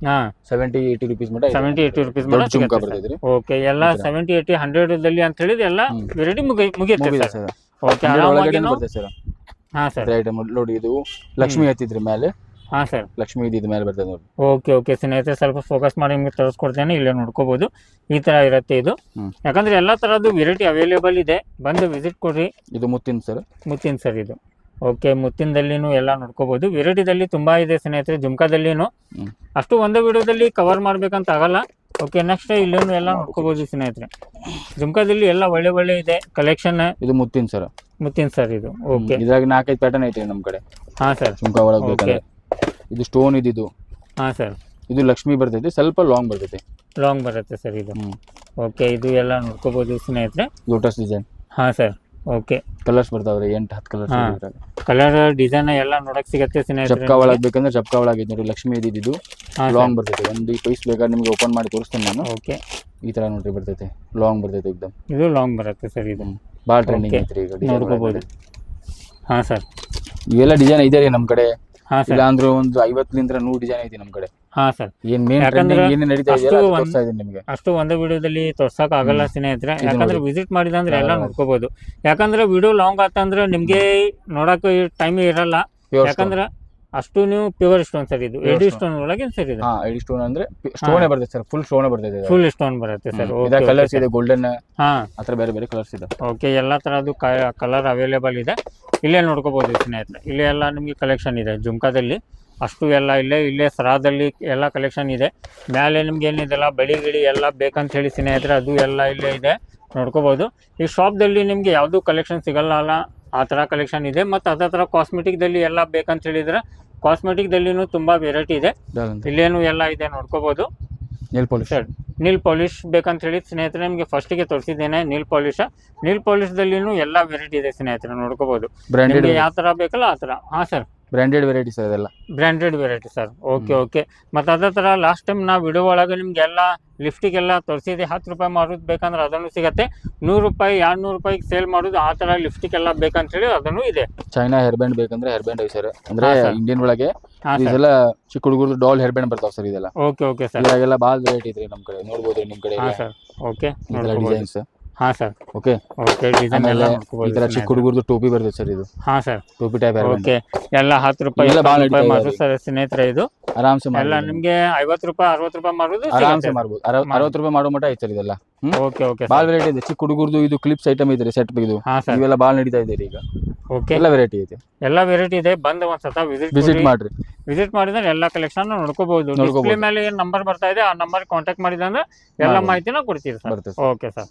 ಸೆವೆಂಟಿ ಏಯ್ಟಿ ರುಪೀಸ್ ಮಟ್ಟ ಸೆವೆಂಟಿ ಏಯ್ಟಿ ರುಪೀಸ್ ದೊಡ್ಡ ಜುಮ್ಕಾ ಬರ್ತೈತೆ ಓಕೆ ಎಲ್ಲ. ಸೆವೆಂಟಿ ಏಯ್ಟಿ ಹಂಡ್ರೆಡ್ ದಲ್ಲಿ ಅಂತ ಹೇಳಿದ್ರೆ ಎಲ್ಲ ವೆರೈಟಿ ಮುಗಿ ಮುಗಿಯುತ್ತೆ ಸರ್ ಓಕೆ ಹಾಂ ಸರ್ ಐಟಮ್ ನೋಡಿ ಇದು ಲಕ್ಷ್ಮಿ ಹತ್ತಿದ್ರಿ ಮೇಲೆ. ಹಾಂ ಸರ್. ಲಕ್ಷ್ಮಿ ಇದು ಮೇಲೆ ಬರ್ತದೆ ನೋಡಿ ಓಕೆ ಓಕೆ. ಸ್ನೇಹಿತರೆ ಸ್ವಲ್ಪ ಫೋಕಸ್ ಮಾಡಿ ನಿಮ್ಗೆ ತರಿಸ್ಕೊಡ್ತೇನೆ ಇಲ್ಲೇ ನೋಡ್ಕೋಬಹುದು ಈ ತರ ಇರುತ್ತೆ ಇದು. ಯಾಕಂದ್ರೆ ಎಲ್ಲಾ ತರದ್ದು ವೆರೈಟಿ ಅವೈಲೇಬಲ್ ಇದೆ. ಬಂದು ವಿಸಿಟ್ ಕೊಡ್ರಿ. ಇದು ಮುತ್ತಿನ ಸರ್. ಮುತ್ತಿನ ಸರ್ ಇದು. ಓಕೆ ಮುತ್ತಿನದಲ್ಲಿನೂ ಎಲ್ಲ ನೋಡ್ಕೋಬೋದು. ವೆರೈಟಿದಲ್ಲಿ ತುಂಬಾ ಇದೆ ಸ್ನೇಹಿತರೆ ಜುಮ್ಕಾದಲ್ಲಿನೂ. ಅಷ್ಟು ಒಂದೇ ವಿಡಿಯೋದಲ್ಲಿ ಕವರ್ ಮಾಡ್ಬೇಕಂತ ಆಗಲ್ಲ. ಓಕೆ ನೆಕ್ಸ್ಟ್ ಇಲ್ಲೇನು ಎಲ್ಲ ನೋಡ್ಕೋಬೋದು ಸ್ನೇಹಿತರೆ. ಜುಮ್ಕಾದಲ್ಲಿ ಎಲ್ಲ ಒಳ್ಳೆ ಒಳ್ಳೆ ಇದೆ ಕಲೆಕ್ಷನ್ ಇದು ಮುತ್ತಿನ ಸರ್. ಮುತ್ತಿನ ಸರ್ ಇದು. ಓಕೆ. ಇದ್ರಾಗ ನಾಲ್ಕೈದು ಪ್ಯಾಟರ್ನ್ ಐತೆ ನಮ್ಮ ಕಡೆ. ಹಾ ಸರ್. ಜುಮ್ಕಾ ಒಳಗೆ ಇದು ಸ್ಟೋನ್ ಇದ್ದಿದ್ದು. ಹಾಂ ಸರ್. ಇದು ಲಕ್ಷ್ಮಿ ಬರ್ತೈತಿ ಸ್ವಲ್ಪ ಲಾಂಗ್ ಬರ್ತೈತಿ. ಲಾಂಗ್ ಬರುತ್ತೆ ಸರ್ ಇದು. ಹ್ಮ್. ಓಕೆ ಇದು ಎಲ್ಲ ನೋಡ್ಕೋಬೋದು ಸ್ನೇಹಿತರೆ. ಲೋಟಸ್ ಡಿಸೈನ್ ಹಾಂ ಸರ್ ಓಕೆ ಕಲರ್ಸ್ ಬರ್ತಾವ್ರಿ ಎಂಟು ಹತ್ತು ಕಲರ್ಸ್ ಹಾ. ಕಲರ್ ಡಿಸೈನ್ ಎಲ್ಲ ನೋಡಕ್ ಸಿಗತ್ತೆ ಸ್ನೇಹಿತರೆ ಚಪ್ಕ ಒಳಗೆ ಬೇಕಂದ್ರೆ ಚಪ್ಕ ಒಳಗೆ ನೋಡಿ ಲಕ್ಷ್ಮಿ ಇದ್ದಿದ್ದು. ಹಾಂ ಲಾಂಗ್ ಬರ್ತೈತಿ. ಒಂದು ಈ ಪೈಸ್ ಬೇಕಾದ್ರೆ ನಿಮ್ಗೆ ಓಪನ್ ಮಾಡಿ ತೋರಿಸ್ತೇನೆ ನಾನು. ಓಕೆ ಈ ತರ ನೋಡ್ರಿ ಬರ್ತೈತಿ. ಲಾಂಗ್ ಬರ್ತೈತಿ ಎಕ್ದಮ್ ಇದು ಲಾಂಗ್ ಬರುತ್ತೆ ಸರ್ ಇದು. ಭಾಳ ಟ್ರೆಂಡಿಂಗ್ Okay. ಐತ್ರಿ ಈಗ design ನೋಡ್ಕೋಬೋದು. ಹಾಂ ಸರ್. ಇವೆಲ್ಲ ಡಿಸೈನ್ ಇದೆ ರೀ ನಮ್ಮ ಕಡೆ. ಹಾಂ ಇಲ್ಲ ಸರ್. ಅಂದ್ರೆ ಒಂದು ಐವತ್ತಲಿಂದ ನೂರು ಡಿಸೈನ್ ಐತಿ ನಮ್ ಕಡೆ. ಹಾ ಸರ್. ಏನ್ ಮೇನ್ ಯಾಕಂದ್ರೆ ಏನ್ ನಡೀತಾ ಅಷ್ಟು ಇದೆಯಲ್ಲ ಅದು ಒಂದ್- ತೋರಿಸ್ತಾ ಇದೀನಿ ನಿಮಗೆ. ಅಷ್ಟು ಒಂದೇ ವಿಡಿಯೋದಲ್ಲಿ ತೋರ್ಸಕ್ ಆಗಲ್ಲ ಸ್ನೇಹಿತರೆ. ಯಾಕಂದ್ರೆ ವಿಸಿಟ್ ವಿಸಿಟ್ ಮಾಡಿದಂದ್ರೆ ಎಲ್ಲ. ನೋಡ್ಕೋಬಹುದು ಯಾಕಂದ್ರೆ ವಿಡಿಯೋ ಲಾಂಗ್ ಆತಂದ್ರೆ ನಿಮ್ಗೆ ನೋಡಕ್ ಟೈಮ್ ಇರಲ್ಲ. ಯಾಕಂದ್ರೆ ಅಷ್ಟು ನೀವು ಪ್ಯೂರ್ ಸ್ಟೋನ್ ಸರ್ ಇದು ಎಡಿ ಸ್ಟೋನ್ ಒಳಗೆ ಸರ್ ಇದು. ಹಾ ಐಡಿ ಸ್ಟೋನ್ ಅಂದ್ರೆ ಸ್ಟೋನೇ ಬರ್ತೈತೆ ಸರ್ ಫುಲ್ ಸ್ಟೋನ್ ಬರ್ತೈತೆ ಇದು. ಫುಲ್ ಸ್ಟೋನ್ ಬರುತ್ತೆ ಸರ್ ಹ್ಮ್. ಕಲರ್ಸ್ ಇದೆ ಗೋಲ್ಡನ್ ಹಾ. ಆತರ ಬೇರೆ ಬೇರೆ ಕಲರ್ಸ್ ಇದೆ. ಓಕೆ ಎಲ್ಲಾ ತರದ್ದು ಕಲರ್ ಅವೈಲೇಬಲ್ ಇದೆ. ಇಲ್ಲೇ ನೋಡ್ಕೋಬಹುದು ಸ್ನೇಹಿತರೆ. ಇಲ್ಲೇ ಎಲ್ಲ ನಿಮಗೆ ಕಲೆಕ್ಷನ್ ಇದೆ ಜುಮ್ಕಾದಲ್ಲಿ. ಅಷ್ಟು ಎಲ್ಲ ಇಲ್ಲೇ ಇಲ್ಲೇ ಸರಾದಲ್ಲಿ ಎಲ್ಲ ಕಲೆಕ್ಷನ್ ಇದೆ. ಮೇಲೆ ನಿಮ್ಗೆ ಏನಿದೆಲ್ಲ ಬಳಿ ಗಿಳಿ ಎಲ್ಲ ಬೇಕಂತ ಹೇಳಿ ಸ್ನೇಹಿತರೆ ಅದು ಎಲ್ಲ ಇಲ್ಲೇ ಇದೆ. ನೋಡ್ಕೋಬಹುದು ಈ ಶಾಪ್ದಲ್ಲಿ ನಿಮಗೆ ಯಾವುದು ಕಲೆಕ್ಷನ್ ಸಿಗಲ್ಲ ಅಲ್ಲ ಆ ಥರ ಕಲೆಕ್ಷನ್ ಇದೆ. ಮತ್ತು ಅದೇ ಥರ ಕಾಸ್ಮೆಟಿಕ್ದಲ್ಲಿ ಎಲ್ಲ ಬೇಕಂತ ಹೇಳಿದ್ರೆ ಕಾಸ್ಮೆಟಿಕ್ದಲ್ಲಿನೂ ತುಂಬ ವೆರೈಟಿ ಇದೆ. ಇಲ್ಲೇನು ಎಲ್ಲ ಇದೆ ನೋಡ್ಕೋಬೋದು. ನೀಲ್ ಪಾಲಿಶ್ ನೀಲ್ ಪಾಲಿಶ್ ಬೇಕಂತ ಹೇಳಿ ಸ್ನೇಹಿತರೆ ನಿಮಗೆ ಫಸ್ಟಿಗೆ ತೋರಿಸಿದ್ದೇನೆ ನೀಲ್ ಪಾಲಿಶ್ ನೀಲ್ ಪಾಲಿಶ್ದಲ್ಲಿನೂ ಎಲ್ಲ ವೆರೈಟಿ ಇದೆ ಸ್ನೇಹಿತರೆ ನೋಡ್ಕೋಬೋದು. ನಿಮಗೆ ಯಾವ ಥರ ಬೇಕಲ್ಲ ಆ ಥರ ಹಾಂ ಸರ್ ಬ್ರಾಂಡೆಡ್ ವೆರೈಟಿ ಸರ್ ಇದೆಲ್ಲ. Branded variety sir okay okay ಮತ್ತು ಅದೇ ಥರ ಲಾಸ್ಟ್ ಟೈಮ್ ನಾವು ವಿಡಿಯೋ ಒಳಗೆ ನಿಮಗೆಲ್ಲ ಲಿಫ್ಟಿಗೆಲ್ಲ ತೋರಿಸಿದೆ ಹತ್ತು ರೂಪಾಯಿ ಮಾರೋದು ಬೇಕಂದ್ರೆ ಅದನ್ನು ಸಿಗುತ್ತೆ. ನೂರು ರೂಪಾಯಿ ಎರಡು ನೂರು ರೂಪಾಯಿಗೆ ಸೇಲ್ ಮಾಡೋದು ಆ ಥರ ಲಿಫ್ಟಿಗೆಲ್ಲ ಬೇಕಂತ ಹೇಳಿ ಅದನ್ನು ಇದೆ. ಚೈನಾ ಹೇರ್ ಬ್ಯಾಂಡ್ ಬೇಕಂದ್ರೆ ಹೇರ್ ಬ್ಯಾಂಡ್ ಸರ್ ಅಂದ್ರೆ ಇಂಡಿಯನ್ ಒಳಗೆ ಇದೆಲ್ಲ ಚಿಕ್ಕ ಹುಡುಗರು ಡಾಲ್ ಹೇರ್ ಬ್ಯಾಂಡ್ ಬರ್ತಾವ ಸರ್ ಇದೆಲ್ಲ. ಓಕೆ ಓಕೆ ಸರ್ ಇವಾಗೆಲ್ಲ ಭಾಳ ವೆರೈಟಿ ಇದ್ರಿ ನಮ್ಮ ಕಡೆ. ನೋಡ್ಬೋದು ನಿಮ್ಮ ಕಡೆ ಸರ್ ಓಕೆ ಡಿಸೈನ್ಸ್ ಹಾಂ ಸರ್. ಓಕೆ. ಓಕೆ ಡಿಸೈನ್ ಎಲ್ಲ ಆಮೇಲೆ ಈ ತರ ಚಿಕ್ಕ ಹುಡುಗರದು ಟೋಪಿ ಬರ್ತದೆ ಸರ್ ಇದು. ಹಾಂ ಸರ್. ಟೋಪಿ ಟೈಪ್ ಓಕೆ. ಎಲ್ಲ ಹತ್ತು ರೂಪಾಯಿ ಎಲ್ಲ ಇಪ್ಪತ್ತು ರೂಪಾಯಿ ಮಾರು ಸರ್ ಸ್ನೇಹಿತರೆ ಇದು. ಆರಾಮ್ಸೆ ಎಲ್ಲ ಮಾಡ್ಬೋದು. ನಿಮ್ಗೆ ಐವತ್ತು ರೂಪಾಯಿ ಅರವತ್ತು ರೂಪಾಯಿ ಮಾರೋದು ಆರಾಮ್ಸೆ ಮಾಡ್ಬೋದು. ಅರವತ್ತು ರೂಪಾಯಿ ಮಾಡೋ ಮಟ್ಟ ಐತೆ ಸರ್ ಇದೆಲ್ಲ. ಓಕೆ ಓಕೆ ಭಾಳ ವೆರೈಟಿ ಇದೆ. ಚಿಕ್ಕ ಹುಡುಗರ್ದು ಇದು ಕ್ಲಿಪ್ಸ್ ಐಟಮ್ ಇದೆ ಸೆಟ್ ಇದು. ಹಾಂ ಸರ್. ಇವೆಲ್ಲ ಭಾಳ ನಡೀತಾ ಇದೆ ಈಗ. ಓಕೆ. ಎಲ್ಲ ವೆರೈಟಿ ಇದೆ. ಎಲ್ಲ ವೆರೈಟಿ ಇದೆ. ಬಂದು ಒಂದ್ಸತ ವಿಸಿಟ್ ವಿಸಿಟ್ ಮಾಡ್ರಿ. ವಿಸಿಟ್ ಮಾಡಿದ್ರೆ ಎಲ್ಲ ಕಲೆಕ್ಷನ್ ನೋಡ್ಕೋಬಹುದು. ಡಿಸ್ಪ್ಲೇ ಮೇಲೆ ಏನ್ ನಂಬರ್ ಬರ್ತಾ ಇದೆ ಆ ನಂಬರ್ ಕಾಂಟ್ಯಾಕ್ಟ್ ಮಾಡಿದ್ರೆ ಎಲ್ಲ. ಮಾಹಿತಿನ ಕೊಡ್ತೀರಿ ಸರ್. ಬರ್ತದೆ ಸರ್. Okay sir.